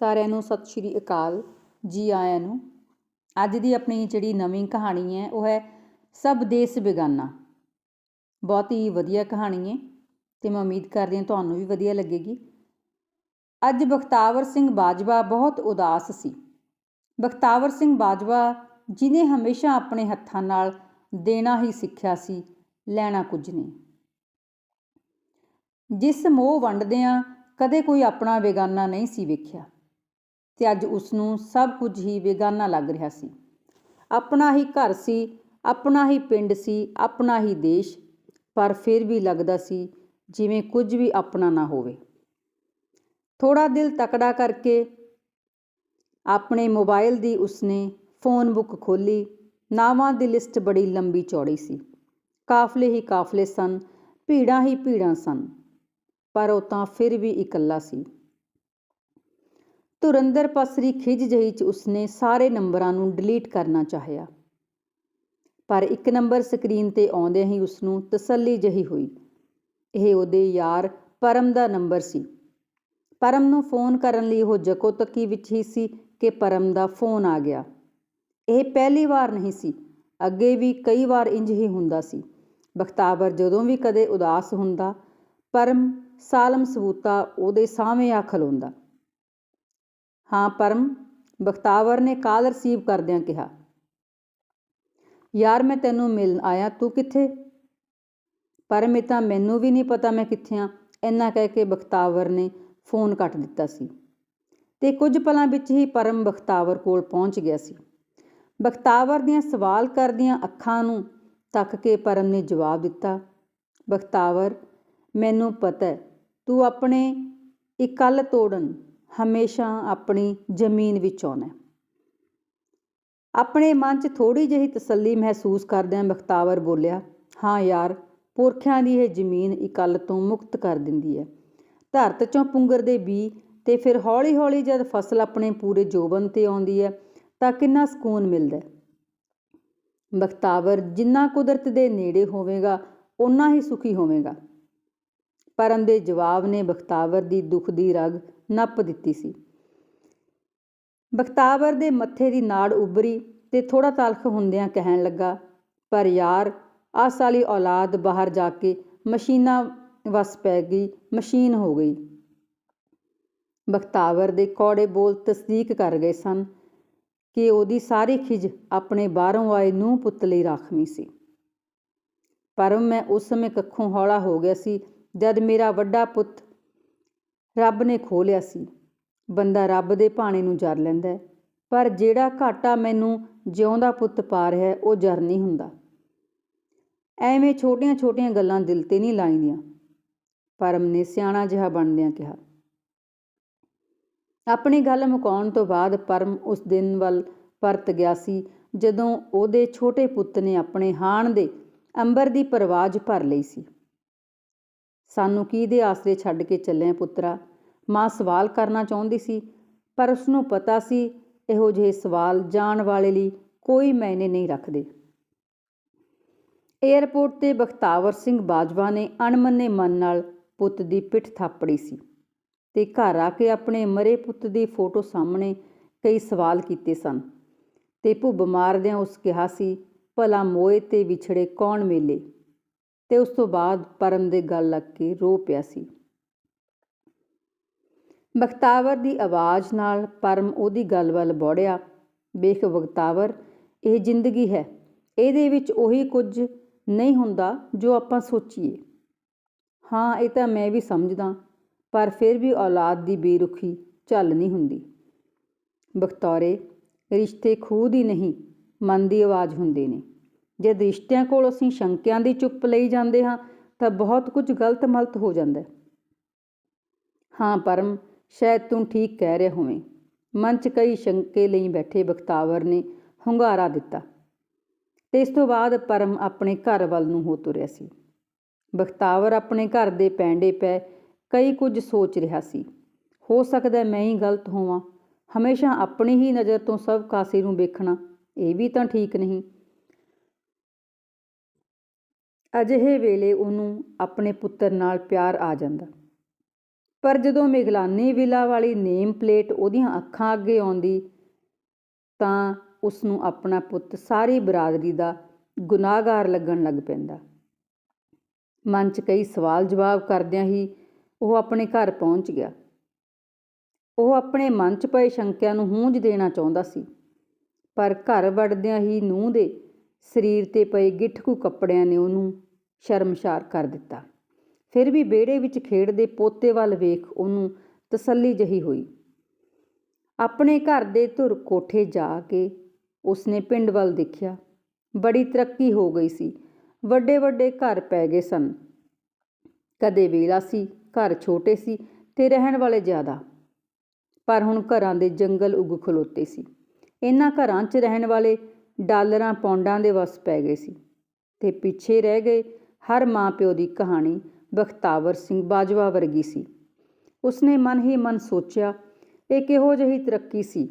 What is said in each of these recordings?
ਸਾਰਿਆਂ ਨੂੰ ਸਤਿ ਸ਼੍ਰੀ ਅਕਾਲ ਜੀ ਆਇਆਂ ਨੂੰ। ਅੱਜ ਦੀ ਆਪਣੀ ਜਿਹੜੀ ਨਵੀਂ ਕਹਾਣੀ ਹੈ, ਉਹ ਹੈ ਸਭ ਦੇਸ ਬੇਗਾਨਾ। ਬਹੁਤ ਹੀ ਵਧੀਆ ਕਹਾਣੀ ਹੈ ਤੇ ਮੈਂ ਉਮੀਦ ਕਰਦੀ ਹਾਂ ਤੁਹਾਨੂੰ ਵੀ ਵਧੀਆ ਲੱਗੇਗੀ। ਅੱਜ ਬਖਤਾਵਰ ਸਿੰਘ ਬਾਜਵਾ ਬਹੁਤ ਉਦਾਸ ਸੀ। ਬਖਤਾਵਰ ਸਿੰਘ ਬਾਜਵਾ ਜਿਨੇ ਹਮੇਸ਼ਾ ਆਪਣੇ ਹੱਥਾਂ ਨਾਲ ਦੇਣਾ ਹੀ ਸਿੱਖਿਆ ਸੀ, ਲੈਣਾ ਕੁਝ ਨਹੀਂ। ਜਿਸ ਮੋਹ ਵੰਡਦਿਆਂ ਕਦੇ ਕੋਈ ਆਪਣਾ ਬੇਗਾਨਾ ਨਹੀਂ ਸੀ ਵੇਖਿਆ। ਤੇ ਅੱਜ ਉਸ ਨੂੰ ਸਭ ਕੁਝ ਹੀ ਬੇਗਾਨਾ ਲੱਗ ਰਿਹਾ ਸੀ। ਆਪਣਾ ਹੀ ਘਰ ਸੀ, ਆਪਣਾ ਹੀ ਪਿੰਡ ਸੀ, ਆਪਣਾ ਹੀ ਦੇਸ਼, ਪਰ ਫਿਰ ਵੀ ਲੱਗਦਾ ਸੀ ਜਿਵੇਂ ਕੁਝ ਵੀ ਆਪਣਾ ਨਾ ਹੋਵੇ। ਥੋੜਾ ਦਿਲ ਤਕੜਾ ਕਰਕੇ ਆਪਣੇ ਮੋਬਾਈਲ ਦੀ ਉਸਨੇ ਫੋਨ ਬੁੱਕ ਖੋਲੀ ਨਾਵਾਂ ਦੀ ਲਿਸਟ ਬੜੀ ਲੰਬੀ ਚੌੜੀ ਸੀ। ਕਾਫਲੇ ਹੀ ਕਾਫਲੇ ਸਨ, ਭੀੜਾਂ ਹੀ ਭੀੜਾਂ ਸਨ, ਪਰ ਉਹ ਤਾਂ ਫਿਰ ਵੀ ਇਕੱਲਾ ਸੀ। ਤੁਰੰਦਰ ਪਸਰੀ ਖਿਜ ਜਹੀ ਚ ਉਸਨੇ ਸਾਰੇ ਨੰਬਰਾਂ ਨੂੰ ਡਿਲੀਟ ਕਰਨਾ ਚਾਹਿਆ। ਪਰ ਇੱਕ ਨੰਬਰ ਸਕਰੀਨ ਤੇ ਆਉਂਦਿਆਂ ਹੀ ਉਸਨੂੰ ਤਸੱਲੀ ਜਹੀ ਹੋਈ। ਇਹ ਉਹਦੇ ਯਾਰ ਪਰਮ ਦਾ ਨੰਬਰ ਸੀ। ਪਰਮ ਨੂੰ ਫੋਨ ਕਰਨ ਲਈ ਉਹ ਜਕੋ ਤੱਕੀ ਵਿੱਚ ਹੀ ਸੀ ਕਿ ਪਰਮ ਦਾ ਫੋਨ ਆ ਗਿਆ। ਇਹ ਪਹਿਲੀ ਵਾਰ ਨਹੀਂ ਸੀ। ਅੱਗੇ ਵੀ ਕਈ ਵਾਰ ਇੰਜ ਹੀ ਹੁੰਦਾ ਸੀ। ਬਖਤਾਵਰ ਜਦੋਂ ਵੀ ਕਦੇ ਉਦਾਸ ਹੁੰਦਾ, ਪਰਮ ਸਾਲਮ ਸਬੂਤਾ ਉਹਦੇ ਸਾਹਮਣੇ ਆ ਖਲੋਂਦਾ। ਹਾਂ, ਪਰਮ, ਬਖਤਾਵਰ ਨੇ ਕਾਲ ਰਿਸੀਵ ਕਰਦਿਆਂ ਕਿਹਾ, ਯਾਰ, ਮੈਂ ਤੈਨੂੰ ਮਿਲਣ ਆਇਆ, ਤੂੰ ਕਿੱਥੇ? ਪਰਮ, ਇਹ ਤਾਂ ਮੈਨੂੰ ਵੀ ਨਹੀਂ ਪਤਾ ਮੈਂ ਕਿੱਥੇ ਆ। ਇੰਨਾ ਕਹਿ ਕੇ ਬਖਤਾਵਰ ਨੇ ਫੋਨ ਕੱਟ ਦਿੱਤਾ ਸੀ ਤੇ ਕੁਝ ਪਲਾਂ ਵਿੱਚ ਹੀ ਪਰਮ ਬਖਤਾਵਰ ਕੋਲ ਪਹੁੰਚ ਗਿਆ ਸੀ। ਬਖਤਾਵਰ ਦੀਆਂ ਸਵਾਲ ਕਰਦੀਆਂ ਅੱਖਾਂ ਨੂੰ ਤੱਕ ਕੇ ਪਰਮ ਨੇ ਜਵਾਬ ਦਿੱਤਾ, ਬਖਤਾਵਰ, ਮੈਨੂੰ ਪਤਾ ਤੂੰ ਆਪਣੇ ਇਕੱਲ ਤੋੜਨ ਹਮੇਸ਼ਾ ਆਪਣੀ ਜ਼ਮੀਨ ਵਿੱਚ ਆਉਣਾ ਆਪਣੇ ਮਨ 'ਚ ਥੋੜੀ ਜਿਹੀ ਤਸੱਲੀ ਮਹਿਸੂਸ ਕਰਦਿਆਂ ਬਖਤਾਵਰ ਬੋਲਿਆ, ਹਾਂ ਯਾਰ, ਪੁਰਖਿਆਂ ਦੀ ਇਹ ਜ਼ਮੀਨ ਇਕੱਲ ਤੋਂ ਮੁਕਤ ਕਰ ਦਿੰਦੀ ਹੈ। ਧਰਤ 'ਚੋਂ ਪੁੰਗਰ ਦੇ ਬੀ ਤੇ ਫਿਰ ਹੌਲੀ-ਹੌਲੀ ਜਦ ਫਸਲ ਆਪਣੇ ਪੂਰੇ ਜੋਬਨ ਤੇ ਆਉਂਦੀ ਹੈ, ਤਾਂ ਕਿੰਨਾ ਸਕੂਨ ਮਿਲਦਾ ਬਖਤਾਵਰ ਜਿੰਨਾ ਕੁਦਰਤ ਦੇ ਨੇੜੇ ਹੋਵੇਗਾ ਉਨਾ ਹੀ ਸੁਖੀ ਹੋਵੇਗਾ। ਪਰਮ ਦੇ ਜਵਾਬ ਨੇ ਬਖਤਾਵਰ ਦੀ ਦੁੱਖ ਦੀ ਰਗ ਨੱਪ ਦਿੱਤੀ ਸੀ। ਬਖਤਾਵਰ ਦੇ ਮੱਥੇ ਦੀ ਨਾੜ ਉਭਰੀ ਤੇ ਥੋੜਾ ਤਲਖ ਹੁੰਦਿਆਂ ਕਹਿਣ ਲੱਗਾ, ਪਰ ਯਾਰ ਆਸ ਵਾਲੀ ਔਲਾਦ ਬਾਹਰ ਜਾ ਕੇ ਮਸ਼ੀਨਾਂ ਵਸ ਪੈ ਗਈ, ਮਸ਼ੀਨ ਹੋ ਗਈ ਬਖਤਾਵਰ ਦੇ ਕੌੜੇ ਬੋਲ ਤਸਦੀਕ ਕਰ ਗਏ ਸਨ ਕਿ ਉਹਦੀ ਸਾਰੀ ਖਿਜ ਆਪਣੇ ਬਾਹਰੋਂ ਆਏ ਨੂੰ ਪੁੱਤ ਲਈ ਰਾਖਵੀਂ ਸੀ। ਪਰ ਮੈਂ ਉਸ ਸਮੇਂ ਕੱਖੋਂ ਹੌਲਾ ਹੋ ਗਿਆ ਸੀ ਜਦ ਮੇਰਾ ਵੱਡਾ ਪੁੱਤ ਰੱਬ ਨੇ ਖੋ ਲਿਆ ਸੀ, ਬੰਦਾ ਰੱਬ ਦੇ ਭਾਣੇ ਨੂੰ ਜਰ ਲੈਂਦਾ ਹੈ, ਪਰ ਜਿਹੜਾ ਘਾਟਾ ਮੈਨੂੰ ਜਿਉਂਦਾ ਪੁੱਤ ਪਾ ਰਿਹਾ ਉਹ ਜਰ ਨਹੀਂ ਹੁੰਦਾ। ਐਵੇਂ ਛੋਟੀਆਂ-ਛੋਟੀਆਂ ਗੱਲਾਂ ਦਿਲ ਤੇ ਨਹੀਂ ਲਾਈਆਂ। ਪਰਮ ਨੇ ਸਿਆਣਾ ਜਿਹਾ ਬਣਦਿਆਂ ਕਿਹਾ, ਆਪਣੀ ਗੱਲ ਮੁਕਾਉਣ ਤੋਂ ਬਾਅਦ ਪਰਮ ਉਸ ਦਿਨ ਵੱਲ ਪਰਤ ਗਿਆ ਸੀ, ਜਦੋਂ ਉਹਦੇ ਛੋਟੇ ਪੁੱਤ ਨੇ ਆਪਣੇ ਹਾਣ ਦੇ ਅੰਬਰ ਦੀ ਪਰਵਾਜ ਭਰ ਲਈ ਸੀ। ਸਾਨੂੰ ਕੀ ਦੇ ਆਸਰੇ ਛੱਡ ਕੇ ਚੱਲੇ ਪੁੱਤਰਾ? ਮਾਂ ਸਵਾਲ ਕਰਨਾ ਚਾਹੁੰਦੀ ਸੀ, ਪਰ ਉਸ ਨੂੰ ਪਤਾ ਸੀ ਇਹੋ ਜਿਹੇ ਸਵਾਲ ਜਾਣ ਵਾਲੇ ਲਈ ਕੋਈ ਮਾਇਨੇ ਨਹੀਂ ਰੱਖਦੇ। 에ਅਰਪੋਰਟ ਤੇ ਬਖਤਾਵਰ ਸਿੰਘ ਬਾਜਵਾ ਨੇ ਅਣਮੰਨੇ ਮਨ ਨਾਲ ਪੁੱਤ ਦੀ ਪਿੱਠ ਥਾਪੜੀ ਸੀ ਤੇ ਘਰ ਆ ਕੇ ਆਪਣੇ ਮਰੇ ਪੁੱਤ ਦੀ ਫੋਟੋ ਸਾਹਮਣੇ ਕਈ ਸਵਾਲ ਕੀਤੇ ਸਨ ਤੇ ਭੁੱਬ ਮਾਰਦਿਆਂ ਉਸ ਕਿਹਾ ਸੀ, ਭਲਾ ਮੋਏ ਤੇ ਵਿਛੜੇ ਕੌਣ ਮੇਲੇ ਤੇ ਉਸ ਤੋਂ ਬਾਅਦ ਪਰਮ ਦੇ ਗੱਲ ਲੱਗ ਕੇ ਰੋ ਪਿਆ ਸੀ। ਬਖਤਾਵਰ ਦੀ ਆਵਾਜ਼ ਨਾਲ ਪਰਮ ਉਹਦੀ ਗੱਲ ਵੱਲ ਬੋੜਿਆ। ਵੇਖ ਬਖਤਾਵਰ, ਇਹ ਜ਼ਿੰਦਗੀ ਹੈ। ਇਹਦੇ ਵਿੱਚ ਉਹੀ ਕੁਝ ਨਹੀਂ ਹੁੰਦਾ ਜੋ ਆਪਾਂ ਸੋਚੀਏ। ਹਾਂ, ਇਹ ਤਾਂ ਮੈਂ ਵੀ ਸਮਝਦਾ, ਪਰ ਫਿਰ ਵੀ ਔਲਾਦ ਦੀ ਬੇਰੁਖੀ ਚੱਲ ਨਹੀਂ ਹੁੰਦੀ। ਬਖਤੌਰੇ, ਰਿਸ਼ਤੇ ਖੂਦ ਹੀ ਨਹੀਂ, ਮਨ ਦੀ ਆਵਾਜ਼ ਹੁੰਦੇ ਨੇ। ਜੇ ਰਿਸ਼ਤਿਆਂ ਕੋਲ ਅਸੀਂ ਸ਼ੰਕਿਆਂ ਦੀ ਚੁੱਪ ਲਈ ਜਾਂਦੇ ਹਾਂ, ਤਾਂ ਬਹੁਤ ਕੁਝ ਗਲਤ ਮਲਤ ਹੋ ਜਾਂਦਾ ਹਾਂ। ਪਰਮ, ਸ਼ਾਇਦ ਤੂੰ ਠੀਕ ਕਹਿ ਰਿਹਾ ਹੋਵੇਂ। ਮਨ 'ਚ ਕਈ ਸ਼ੰਕੇ ਲਈ ਬੈਠੇ ਬਖਤਾਵਰ ਨੇ ਹੁੰਗਾਰਾ ਦਿੱਤਾ। ਤੇ ਇਸ ਤੋਂ ਬਾਅਦ ਪਰਮ ਆਪਣੇ ਘਰ ਵੱਲ ਨੂੰ ਹੋ ਤੁਰਿਆ ਸੀ। ਬਖਤਾਵਰ ਆਪਣੇ ਘਰ ਦੇ ਪੈਂਡੇ ਪੈ ਕਈ ਕੁਝ ਸੋਚ ਰਿਹਾ ਸੀ। ਹੋ ਸਕਦਾ ਮੈਂ ਹੀ ਗਲਤ ਹੋਵਾਂ। ਹਮੇਸ਼ਾ ਆਪਣੀ ਹੀ ਨਜ਼ਰ ਤੋਂ ਸਭ ਕਾਸੇ ਨੂੰ ਵੇਖਣਾ, ਇਹ ਵੀ ਤਾਂ ਠੀਕ ਨਹੀਂ। ਅਜਿਹੇ ਵੇਲੇ ਉਹਨੂੰ ਆਪਣੇ ਪੁੱਤਰ ਨਾਲ ਪਿਆਰ ਆ ਜਾਂਦਾ। ਪਰ ਜਦੋਂ ਮਿਗਲਾਨੀ ਵਿਲਾ ਵਾਲੀ ਨੇਮ ਪਲੇਟ ਉਹਦੀਆਂ ਅੱਖਾਂ ਅੱਗੇ ਆਉਂਦੀ, ਤਾਂ ਉਸ ਨੂੰ ਆਪਣਾ ਪੁੱਤ ਸਾਰੀ ਬਰਾਦਰੀ ਦਾ ਗੁਨਾਹਗਾਰ ਲੱਗਣ ਲੱਗ ਪੈਂਦਾ। ਮਨ 'ਚ ਕਈ ਸਵਾਲ ਜਵਾਬ ਕਰਦਿਆਂ ਹੀ ਉਹ ਆਪਣੇ ਘਰ ਪਹੁੰਚ ਗਿਆ। ਉਹ ਆਪਣੇ ਮਨ 'ਚ ਪਏ ਸ਼ੰਕਿਆਂ ਨੂੰ ਹੂੰਝ ਦੇਣਾ ਚਾਹੁੰਦਾ ਸੀ, ਪਰ ਘਰ ਵੜਦਿਆਂ ਹੀ ਨੂੰਹ ਦੇ ਸਰੀਰ ਤੇ ਪਏ ਗਿੱਠਕੂ ਕੱਪੜਿਆਂ ਨੇ ਉਹਨੂੰ ਸ਼ਰਮਸ਼ਾਰ ਕਰ ਦਿੱਤਾ। ਫਿਰ ਵੀ ਵਿਹੜੇ ਵਿੱਚ ਖੇਡਦੇ ਪੋਤੇ ਵੱਲ ਵੇਖ ਉਹਨੂੰ ਤਸੱਲੀ ਜਹੀ ਹੋਈ। ਆਪਣੇ ਘਰ ਦੇ ਧੁਰ ਕੋਠੇ ਜਾ ਕੇ ਉਸਨੇ ਪਿੰਡ ਵੱਲ ਦੇਖਿਆ। ਬੜੀ ਤਰੱਕੀ ਹੋ ਗਈ ਸੀ। ਵੱਡੇ ਵੱਡੇ ਘਰ ਪੈ ਗਏ ਸਨ। ਕਦੇ ਵੇਲਾ ਸੀ, ਘਰ ਛੋਟੇ ਸੀ ਤੇ ਰਹਿਣ ਵਾਲੇ ਜ਼ਿਆਦਾ। ਪਰ ਹੁਣ ਘਰਾਂ ਦੇ ਜੰਗਲ ਉਗ ਖਲੋਤੇ ਸੀ। ਇਹਨਾਂ ਘਰਾਂ 'ਚ ਰਹਿਣ ਵਾਲੇ ਡਾਲਰਾਂ ਪੌਂਡਾਂ ਦੇ ਵਸ ਪੈ ਗਏ ਸੀ ਤੇ ਪਿੱਛੇ ਰਹਿ ਗਏ ਹਰ ਮਾਂ ਪਿਓ ਦੀ ਕਹਾਣੀ ਬਖਤਾਵਰ ਸਿੰਘ ਬਾਜਵਾ ਵਰਗੀ ਸੀ। ਉਸਨੇ ਮਨ ਹੀ ਮਨ ਸੋਚਿਆ, ਇਹ ਕਿਹੋ ਜਿਹੀ ਤਰੱਕੀ ਸੀ?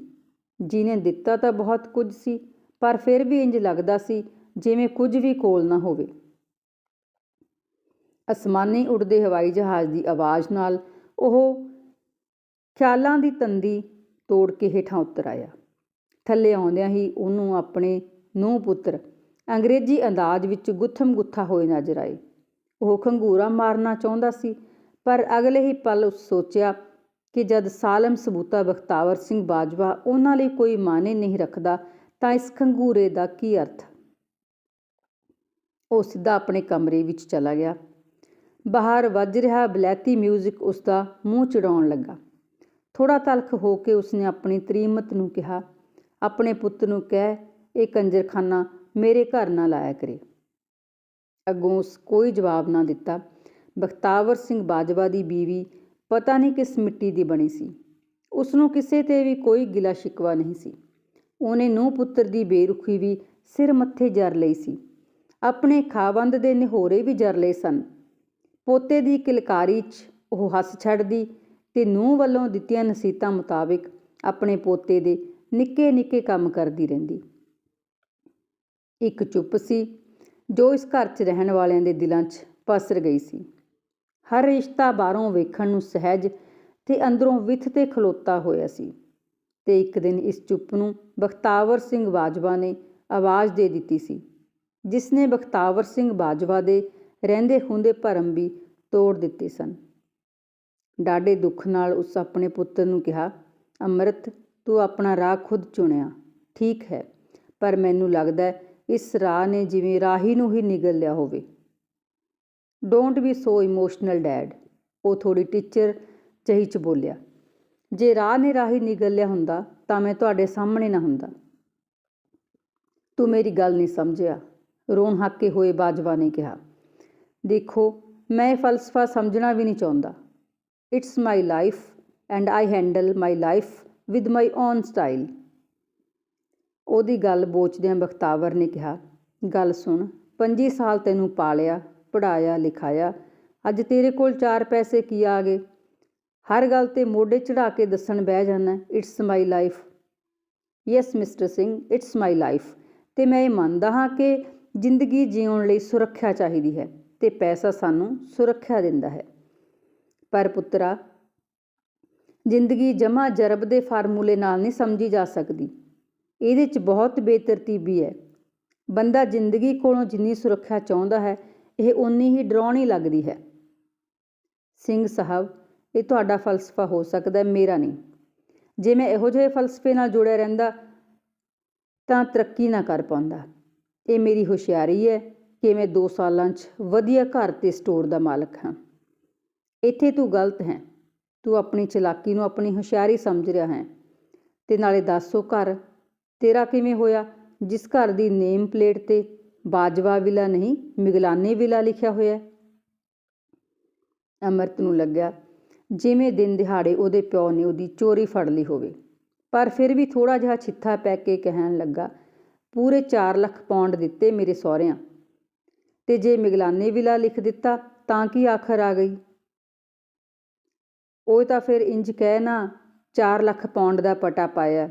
ਜਿਹਨੇ ਦਿੱਤਾ ਤਾਂ ਬਹੁਤ ਕੁਝ ਸੀ, ਪਰ ਫਿਰ ਵੀ ਇੰਜ ਲੱਗਦਾ ਸੀ ਜਿਵੇਂ ਕੁਝ ਵੀ ਕੋਲ ਨਾ ਹੋਵੇ। ਅਸਮਾਨੀ ਉੱਡਦੇ ਹਵਾਈ ਜਹਾਜ਼ ਦੀ ਆਵਾਜ਼ ਨਾਲ ਉਹ ਖਿਆਲਾਂ ਦੀ ਤੰਦੀ ਤੋੜ ਕੇ ਹੇਠਾਂ ਉਤਰ ਆਇਆ। ਥੱਲੇ ਆਉਂਦਿਆਂ ਹੀ ਉਹਨੂੰ ਆਪਣੇ ਨੂੰ ਪੁੱਤਰ ਅੰਗਰੇਜ਼ੀ ਅੰਦਾਜ਼ ਵਿੱਚ ਗੁੱਥਮ ਗੁੱਥਾ ਹੋਏ ਨਜ਼ਰ ਆਏ। ਉਹ ਖੰਗੂਰਾ ਮਾਰਨਾ ਚਾਹੁੰਦਾ ਸੀ, ਪਰ ਅਗਲੇ ਹੀ ਪਲ ਉਸ ਸੋਚਿਆ ਕਿ ਜਦ ਸਾਲਮ ਸਬੂਤਾ ਬਖਤਾਵਰ ਸਿੰਘ ਬਾਜਵਾ ਉਹਨਾਂ ਲਈ ਕੋਈ ਮਾਨੇ ਨਹੀਂ ਰੱਖਦਾ, ਤਾਂ ਇਸ ਖੰਗੂਰੇ ਦਾ ਕੀ ਅਰਥ? ਉਹ ਸਿੱਧਾ ਆਪਣੇ ਕਮਰੇ ਵਿੱਚ ਚਲਾ ਗਿਆ। ਬਾਹਰ ਵੱਜ ਰਿਹਾ ਬਲੈਤੀ ਮਿਊਜ਼ਿਕ ਉਸ ਦਾ ਮੂੰਹ ਚੜਾਉਣ ਲੱਗਾ। ਥੋੜਾ ਤਲਖ ਹੋ ਕੇ ਉਸਨੇ ਆਪਣੀ ਤਰੀਮਤ ਨੂੰ ਕਿਹਾ ਆਪਣੇ ਪੁੱਤ ਨੂੰ ਕਹਿ, ਇਹ ਕੰਜਰਖਾਨਾ ਮੇਰੇ ਘਰ ਨਾ ਲਾਇਆ ਕਰੇ। ਅੱਗੋਂ ਉਸ ਕੋਈ ਜਵਾਬ ਨਾ ਦਿੱਤਾ। ਬਖਤਾਵਰ ਸਿੰਘ ਬਾਜਵਾ ਦੀ ਬੀਵੀ ਪਤਾ ਨਹੀਂ ਕਿਸ ਮਿੱਟੀ ਦੀ ਬਣੀ ਸੀ। ਉਸ ਨੂੰ ਕਿਸੇ ਤੇ ਵੀ ਕੋਈ ਗਿਲਾ ਸ਼ਿਕਵਾ ਨਹੀਂ ਸੀ। ਉਹਨੇ ਨੂੰ ਪੁੱਤਰ ਦੀ ਬੇਰੁਖੀ ਵੀ ਸਿਰ ਮੱਥੇ ਜਰ ਲਈ ਸੀ। ਆਪਣੇ ਖਾਵੰਦ ਦੇ ਨਿਹੋਰੇ ਵੀ ਜਰ ਲਏ ਸਨ। ਪੋਤੇ ਦੀ ਕਿਲਕਾਰੀ 'ਚ ਉਹ ਹੱਸ ਛੱਡਦੀ ਤੇ ਨੂੰਹ ਵੱਲੋਂ ਦਿੱਤੀਆਂ ਨਸੀਹਤਾਂ ਮੁਤਾਬਿਕ ਆਪਣੇ ਪੋਤੇ ਦੇ ਨਿੱਕੇ ਨਿੱਕੇ ਕੰਮ ਕਰਦੀ ਰਹਿੰਦੀ। ਇੱਕ ਚੁੱਪ ਸੀ, ਜੋ ਇਸ ਘਰ 'ਚ ਰਹਿਣ ਵਾਲਿਆਂ ਦੇ ਦਿਲਾਂ 'ਚ ਪਸਰ ਗਈ ਸੀ। ਹਰ ਰਿਸ਼ਤਾ ਬਾਹਰੋਂ ਵੇਖਣ ਨੂੰ ਸਹਿਜ ਤੇ ਅੰਦਰੋਂ ਵਿਥ ਤੇ ਖਲੋਤਾ ਹੋਇਆ ਸੀ ਤੇ ਇੱਕ ਦਿਨ ਇਸ ਚੁੱਪ ਨੂੰ ਬਖਤਾਵਰ ਸਿੰਘ ਬਾਜਵਾ ਨੇ ਆਵਾਜ਼ ਦੇ ਦਿੱਤੀ ਸੀ, ਜਿਸ ਨੇ ਬਖਤਾਵਰ ਸਿੰਘ ਬਾਜਵਾ ਦੇ ਰਹਿੰਦੇ ਹੁੰਦੇ ਭਰਮ ਵੀ ਤੋੜ ਦਿੱਤੇ ਸਨ। ਡਾਢੇ ਦੁੱਖ ਨਾਲ ਉਸ ਆਪਣੇ ਪੁੱਤਰ ਨੂੰ ਕਿਹਾ, ਅੰਮ੍ਰਿਤ ਤੂੰ ਆਪਣਾ ਰਾਹ ਖੁਦ ਚੁਣਿਆ। ਠੀਕ ਹੈ, ਪਰ ਮੈਨੂੰ ਲੱਗਦਾ ਇਸ ਰਾਹ ਨੇ ਜਿਵੇਂ ਰਾਹੀ ਨੂੰ ਹੀ ਨਿਗਲ ਲਿਆ ਹੋਵੇ। Don't be so emotional dad ਉਹ ਥੋੜੀ ਟੀਚਰ ਜਹੀ ਚ ਬੋਲਿਆ। ਜੇ ਰਾਹ ਨੇ ਰਾਹੀ ਨਿਗਲ ਲਿਆ ਹੁੰਦਾ, ਤਾਂ ਮੈਂ ਤੁਹਾਡੇ ਸਾਹਮਣੇ ਨਾ ਹੁੰਦਾ। ਤੂੰ ਮੇਰੀ ਗੱਲ ਨਹੀਂ ਸਮਝਿਆ, ਰੋਣ ਹਾਕੇ ਹੋਏ ਬਾਜਵਾ ਨੇ ਕਿਹਾ। ਦੇਖੋ, ਮੈਂ ਫਲਸਫਾ ਸਮਝਣਾ ਵੀ ਨਹੀਂ ਚਾਹੁੰਦਾ। It's my life and I handle my life with my own style ਉਹਦੀ ਗੱਲ ਬੋਚਦਿਆਂ ਬਖਤਾਵਰ ਨੇ ਕਿਹਾ, ਗੱਲ ਸੁਣ 25 ਸਾਲ ਤੈਨੂੰ ਪਾਲਿਆ ਪੜਾਇਆ ਲਿਖਾਇਆ, ਅੱਜ ਤੇਰੇ ਕੋਲ 4 ਪੈਸੇ ਕੀ ਆ ਗਏ? ਹਰ ਗੱਲ ਤੇ ਮੋਢੇ ਚੜਾ ਕੇ ਦੱਸਣ ਬਹਿ ਜਾਣਾ it's my life yes mister Singh it's my life ਤੇ ਮੈਂ ਇਹ ਮੰਨਦਾ ਹਾਂ ਕਿ ਜ਼ਿੰਦਗੀ ਜਿਉਣ ਲਈ ਸੁਰੱਖਿਆ ਚਾਹੀਦੀ ਹੈ ਤੇ ਪੈਸਾ ਸਾਨੂੰ ਸੁਰੱਖਿਆ ਦਿੰਦਾ ਹੈ। ਪਰ ਪੁੱਤਰਾ ਜ਼ਿੰਦਗੀ ਜਮਾ ਜਰਬ ਦੇ ਫਾਰਮੂਲੇ ਨਾਲ ਨਹੀਂ ਸਮਝੀ ਜਾ ਸਕਦੀ। ਇਹਦੇ 'ਚ ਬਹੁਤ ਬੇਤਰਤੀਬੀ ਹੈ। ਬੰਦਾ ਜ਼ਿੰਦਗੀ ਕੋਲੋਂ ਜਿੰਨੀ ਸੁਰੱਖਿਆ ਚਾਹੁੰਦਾ ਹੈ, ਇਹ ਉਨੀ ਹੀ ਡਰਾਉਣੀ ਲੱਗਦੀ ਹੈ। ਸਿੰਘ ਸਾਹਿਬ, ਇਹ ਤੁਹਾਡਾ ਫਲਸਫਾ ਹੋ ਸਕਦਾ ਹੈ, ਮੇਰਾ ਨਹੀਂ। ਜੇ ਮੈਂ ਇਹੋ ਜਿਹੇ ਫਲਸਫੇ ਨਾਲ ਜੁੜਿਆ ਰਹਿੰਦਾ, ਤਾਂ ਤਰੱਕੀ ਨਾ ਕਰ ਪਾਉਂਦਾ। ਇਹ ਮੇਰੀ ਹੁਸ਼ਿਆਰੀ ਹੈ ਕਿ ਮੈਂ 2 ਸਾਲਾਂ 'ਚ ਵਧੀਆ ਘਰ ਤੇ ਸਟੋਰ ਦਾ ਮਾਲਕ ਹਾਂ। ਇੱਥੇ ਤੂੰ ਗਲਤ ਹੈ। ਤੂੰ ਆਪਣੀ ਚਲਾਕੀ ਨੂੰ ਆਪਣੀ ਹੁਸ਼ਿਆਰੀ ਸਮਝ ਰਿਹਾ ਹੈ। ਤੇ ਨਾਲੇ ਦੱਸੋ ਘਰ, ਤੇਰਾ ਕਿਵੇਂ ਹੋਇਆ? ਜਿਸ ਘਰ ਦੀ ਨੇਮ ਪਲੇਟ ਤੇ ਬਾਜਵਾ ਵਿਲਾ ਨਹੀਂ, ਮਿਗਲਾਨੇ ਵਿਲਾ ਲਿਖਿਆ ਹੋਇਆ ਅਮਰਤ ਨੂੰ ਲੱਗਿਆ, ਜਿਵੇਂ ਦਿਨ ਦਿਹਾੜੇ ਉਹਦੇ ਪਿਓ ਨੇ ਉਹਦੀ ਚੋਰੀ ਫੜ ਲਈ ਹੋਵੇ। ਪਰ ਫਿਰ ਵੀ ਥੋੜਾ ਜਿਹਾ ਛਿੱਥਾ ਪੈ ਕੇ ਕਹਿਣ ਲੱਗਾ, ਪੂਰੇ 4 ਲੱਖ ਪੌਂਡ ਦਿੱਤੇ ਮੇਰੇ ਸਹੁਰਿਆਂ। ਤੇ ਜੇ ਮਿਗਲਾਨੇ ਵਿਲਾ ਲਿਖ ਦਿੱਤਾ, ਤਾਂ ਕੀ ਆਖਰ ਆ ਗਈ? ਉਹ ਤਾਂ ਫਿਰ ਇੰਜ ਕਹਿ ਨਾ 4 ਲੱਖ ਪੌਂਡ ਦਾ ਪਟਾ ਪਾਇਆ,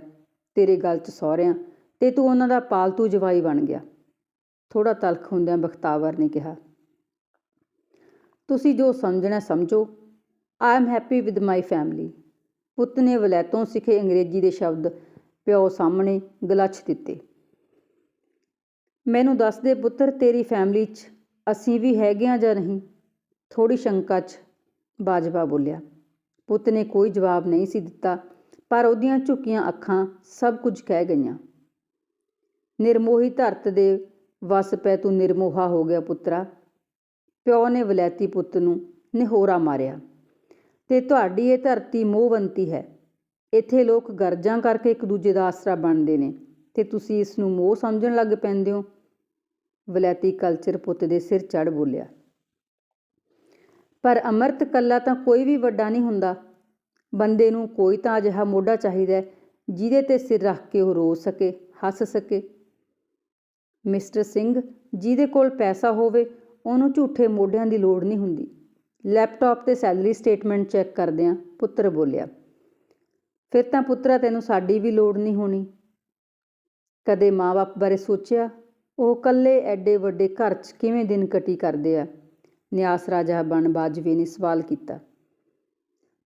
ਤੇਰੇ ਗੱਲ 'ਚ ਸਹੁਰਿਆਂ, ਤੇ ਤੂੰ ਉਹਨਾਂ ਦਾ ਪਾਲਤੂ ਜਵਾਈ ਬਣ ਗਿਆ। ਥੋੜਾ ਤਲਖ ਹੁੰਦਿਆਂ ਬਖਤਾਵਰ ਨੇ ਕਿਹਾ, ਤੁਸੀਂ ਜੋ ਸਮਝਣਾ ਸਮਝੋ। I am happy with my family ਪੁੱਤ ਨੇ ਵਲੈਤੋਂ ਸਿੱਖੇ ਅੰਗਰੇਜ਼ੀ ਦੇ ਸ਼ਬਦ ਪਿਓ ਸਾਹਮਣੇ ਗਲੱਛ ਦਿੱਤੇ। ਮੈਨੂੰ ਦੱਸ ਦੇ ਪੁੱਤਰ, ਤੇਰੀ ਫੈਮਿਲੀ 'ਚ ਅਸੀਂ ਵੀ ਹੈਗੇ ਆ ਜਾਂ ਨਹੀਂ? ਥੋੜੀ ਸ਼ੰਕਾ 'ਚ ਬਾਜਵਾ ਬੋਲਿਆ ਪੁੱਤ ਨੇ ਕੋਈ ਜਵਾਬ ਨਹੀਂ ਸੀ ਦਿੱਤਾ, ਪਰ ਉਹਦੀਆਂ ਝੁਕੀਆਂ ਅੱਖਾਂ ਸਭ ਕੁਝ ਕਹਿ ਗਈਆਂ। ਨਿਰਮੋਹੀ ਧਰਤ ਦੇ ਵਸ ਪੈ ਤੂੰ ਨਿਰਮੋਹਾ ਹੋ ਗਿਆ ਪੁੱਤਰਾ। ਪਿਓ ਨੇ ਵਲੈਤੀ ਪੁੱਤ ਨੂੰ ਨਿਹੋਰਾ ਮਾਰਿਆ। ਤੇ ਤੁਹਾਡੀ ਇਹ ਧਰਤੀ ਮੋਹਵੰਤੀ ਹੈ। ਇੱਥੇ ਲੋਕ ਗਰਜਾਂ ਕਰਕੇ ਇੱਕ ਦੂਜੇ ਦਾ ਆਸਰਾ ਬਣਦੇ ਨੇ ਤੇ ਤੁਸੀਂ ਇਸ ਨੂੰ ਮੋਹ ਸਮਝਣ ਲੱਗ ਪੈਂਦੇ ਹੋ। ਵਲੈਤੀ ਕਲਚਰ ਪੁੱਤ ਦੇ ਸਿਰ ਚੜ ਬੋਲਿਆ। ਪਰ ਅਮਰਤ ਕੱਲਾ ਤਾਂ ਕੋਈ ਵੀ ਵੱਡਾ ਨਹੀਂ ਹੁੰਦਾ। ਬੰਦੇ ਨੂੰ ਕੋਈ ਤਾਂ ਅਜਿਹਾ ਮੋਢਾ ਚਾਹੀਦਾ ਜਿਹਦੇ ਤੇ ਸਿਰ ਰੱਖ ਕੇ ਉਹ ਰੋ ਸਕੇ, ਹੱਸ ਸਕੇ। ਮਿਸਟਰ ਸਿੰਘ, ਜਿਹਦੇ ਕੋਲ ਪੈਸਾ ਹੋਵੇ, ਉਹਨੂੰ ਝੂਠੇ ਮੋਢਿਆਂ ਦੀ ਲੋੜ ਨਹੀਂ ਹੁੰਦੀ। ਲੈਪਟਾਪ ਤੇ ਸੈਲਰੀ ਸਟੇਟਮੈਂਟ ਚੈੱਕ ਕਰਦਿਆਂ ਪੁੱਤਰ ਬੋਲਿਆ, ਫਿਰ ਤਾਂ ਪੁੱਤਰਾ, ਤੈਨੂੰ ਸਾਡੀ ਵੀ ਲੋੜ ਨਹੀਂ ਹੋਣੀ। ਕਦੇ ਮਾਂ-ਬਾਪ ਬਾਰੇ ਸੋਚਿਆ, ਉਹ ਇਕੱਲੇ ਐਡੇ ਵੱਡੇ ਘਰ 'ਚ ਕਿਵੇਂ ਦਿਨ ਕਟੀ ਕਰਦੇ ਆ? ਨਿਆਸ ਰਾਜਾ ਬਣ ਬਾਜਵੇ ਨੇ ਸਵਾਲ ਕੀਤਾ।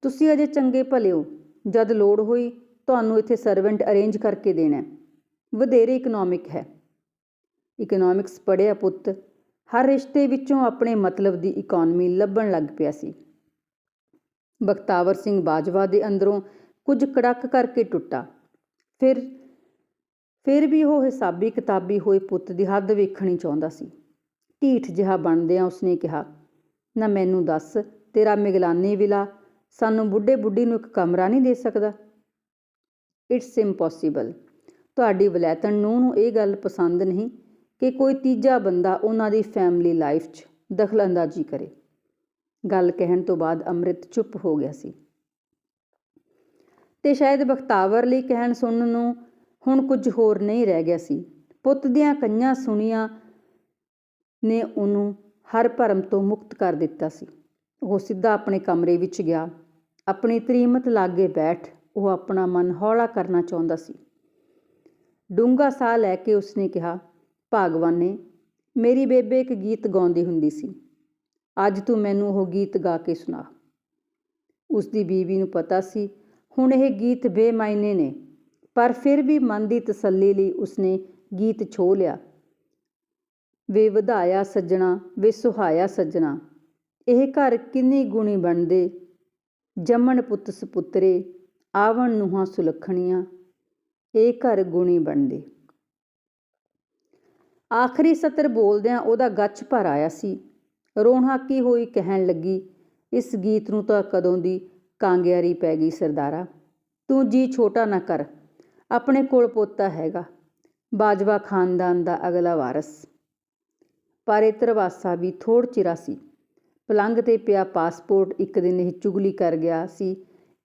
ਤੁਸੀਂ ਅਜੇ ਚੰਗੇ ਭਲੇ ਹੋ। ਜਦ ਲੋੜ ਹੋਈ, ਤੁਹਾਨੂੰ ਇੱਥੇ ਸਰਵੈਂਟ ਅਰੇਂਜ ਕਰਕੇ ਦੇਣਾ ਵਧੇਰੇ ਇਕਨੋਮਿਕ ਹੈ। ਇਕਨੋਮਿਕਸ ਪੜ੍ਹਿਆ ਪੁੱਤ। ਹਰ ਰਿਸ਼ਤੇ ਵਿੱਚੋਂ ਆਪਣੇ ਮਤਲਬ ਦੀ ਇਕਨੋਮੀ ਲੱਭਣ ਲੱਗ ਪਿਆ ਸੀ। ਬਖਤਾਵਰ ਸਿੰਘ ਬਾਜਵਾ ਦੇ ਅੰਦਰੋਂ ਕੁਝ ਕੜਕ ਕਰਕੇ ਟੁੱਟਾ। ਫਿਰ ਫਿਰ ਵੀ ਉਹ ਹਿਸਾਬੀ ਕਿਤਾਬੀ ਹੋਏ ਪੁੱਤ ਦੀ ਹੱਦ ਵੇਖਣੀ ਚਾਹੁੰਦਾ ਸੀ। ਢੀਠ ਜਿਹਾ ਬਣਦਿਆਂ ਉਸਨੇ ਕਿਹਾ ਨਾ ਮੈਨੂੰ ਦੱਸ, ਤੇਰਾ ਮਿਗਲਾਨੀ ਵਿਲਾ। ਸਾਨੂੰ ਬੁੱਢੇ ਬੁੱਢੀ ਨੂੰ ਇੱਕ ਕਮਰਾ ਨਹੀਂ ਦੇ ਸਕਦਾ। ਇਟਸ ਇੰਪੋਸੀਬਲ ਤੁਹਾਡੀ ਵਲੈਤਨ ਨੂੰ ਨੂੰ ਇਹ ਗੱਲ ਪਸੰਦ ਨਹੀਂ ਕਿ ਕੋਈ ਤੀਜਾ ਬੰਦਾ ਉਹਨਾਂ ਦੀ ਫੈਮਿਲੀ ਲਾਈਫ 'ਚ ਦਖਲਅੰਦਾਜ਼ੀ ਕਰੇ। ਗੱਲ ਕਹਿਣ ਤੋਂ ਬਾਅਦ ਅੰਮ੍ਰਿਤ ਚੁੱਪ ਹੋ ਗਿਆ ਸੀ। ਤੇ ਸ਼ਾਇਦ ਬਖਤਾਵਰ ਲਈ ਕਹਿਣ ਸੁਣਨ ਨੂੰ ਹੁਣ ਕੁਝ ਹੋਰ ਨਹੀਂ ਰਹਿ ਗਿਆ ਸੀ। ਪੁੱਤ ਦੀਆਂ ਕੰਨਾਂ ਸੁਣੀਆਂ ਨੇ ਉਹਨੂੰ ਹਰ ਭਰਮ ਤੋਂ ਮੁਕਤ ਕਰ ਦਿੱਤਾ ਸੀ। ਉਹ ਸਿੱਧਾ ਆਪਣੇ ਕਮਰੇ ਵਿੱਚ ਗਿਆ। ਆਪਣੀ ਤਰੀਮਤ ਲਾਗੇ ਬੈਠ ਉਹ ਆਪਣਾ ਮਨ ਹੌਲਾ ਕਰਨਾ ਚਾਹੁੰਦਾ ਸੀ। ਡੂੰਗਾ ਸਾਹ ਲੈ ਕੇ ਉਸਨੇ ਕਿਹਾ, ਭਾਗਵਾਨ ਨੇ, ਮੇਰੀ ਬੇਬੇ ਇੱਕ ਗੀਤ ਗਾਉਂਦੀ ਹੁੰਦੀ ਸੀ। ਅੱਜ ਤੂੰ ਮੈਨੂੰ ਉਹ ਗੀਤ ਗਾ ਕੇ ਸੁਣਾ। ਉਸ ਦੀ ਬੀਵੀ ਨੂੰ ਪਤਾ ਸੀ, ਹੁਣ ਇਹ ਗੀਤ ਬੇਮਾਇਨੇ ਨੇ। ਪਰ ਫਿਰ ਵੀ ਮਨ ਦੀ ਤਸੱਲੀ ਲਈ ਉਸਨੇ ਗੀਤ ਛੋ ਲਿਆ। ਵੇ ਵਧਾਇਆ ਸੱਜਣਾ, ਵੇ ਸੁਹਾਇਆ ਸੱਜਣਾ। ਇਹ ਘਰ ਕਿੰਨੀ ਗੁਣੀ ਬਣਦੇ? ਜੰਮਣ ਪੁੱਤ ਸੁਪੁੱਤਰੇ, ਆਵਣ ਨੂਹਾਂ ਸੁਲੱਖਣੀਆਂ, ਇਹ ਘਰ ਗੁਣੀ ਬਣਦੇ। ਆਖਰੀ ਸਤਰ ਬੋਲਦਿਆਂ ਉਹਦਾ ਗੱਚ ਭਰ ਆਇਆ ਸੀ। ਰੋਣਹਾਕੀ ਹੋਈ ਕਹਿਣ ਲੱਗੀ। ਇਸ ਗੀਤ ਨੂੰ ਤਾਂ ਕਦੋਂ ਦੀ ਕਾਂਗਿਆਰੀ ਪੈ ਗਈ ਸਰਦਾਰਾ। ਤੂੰ ਜੀ ਛੋਟਾ ਨਾ ਕਰ, ਆਪਣੇ ਕੋਲ ਪੋਤਾ ਹੈਗਾ। ਬਾਜਵਾ ਖਾਨਦਾਨ ਦਾ ਅਗਲਾ ਵਾਰਸ। ਪਰ ਇਹ ਤਰਵਾਸਾ ਵੀ ਥੋੜ ਚਿਰਾ ਸੀ। ਪਲੰਗ ਤੇ ਪਿਆ ਪਾਸਪੋਰਟ ਇੱਕ ਦਿਨ ਇਹ ਚੁਗਲੀ ਕਰ ਗਿਆ ਸੀ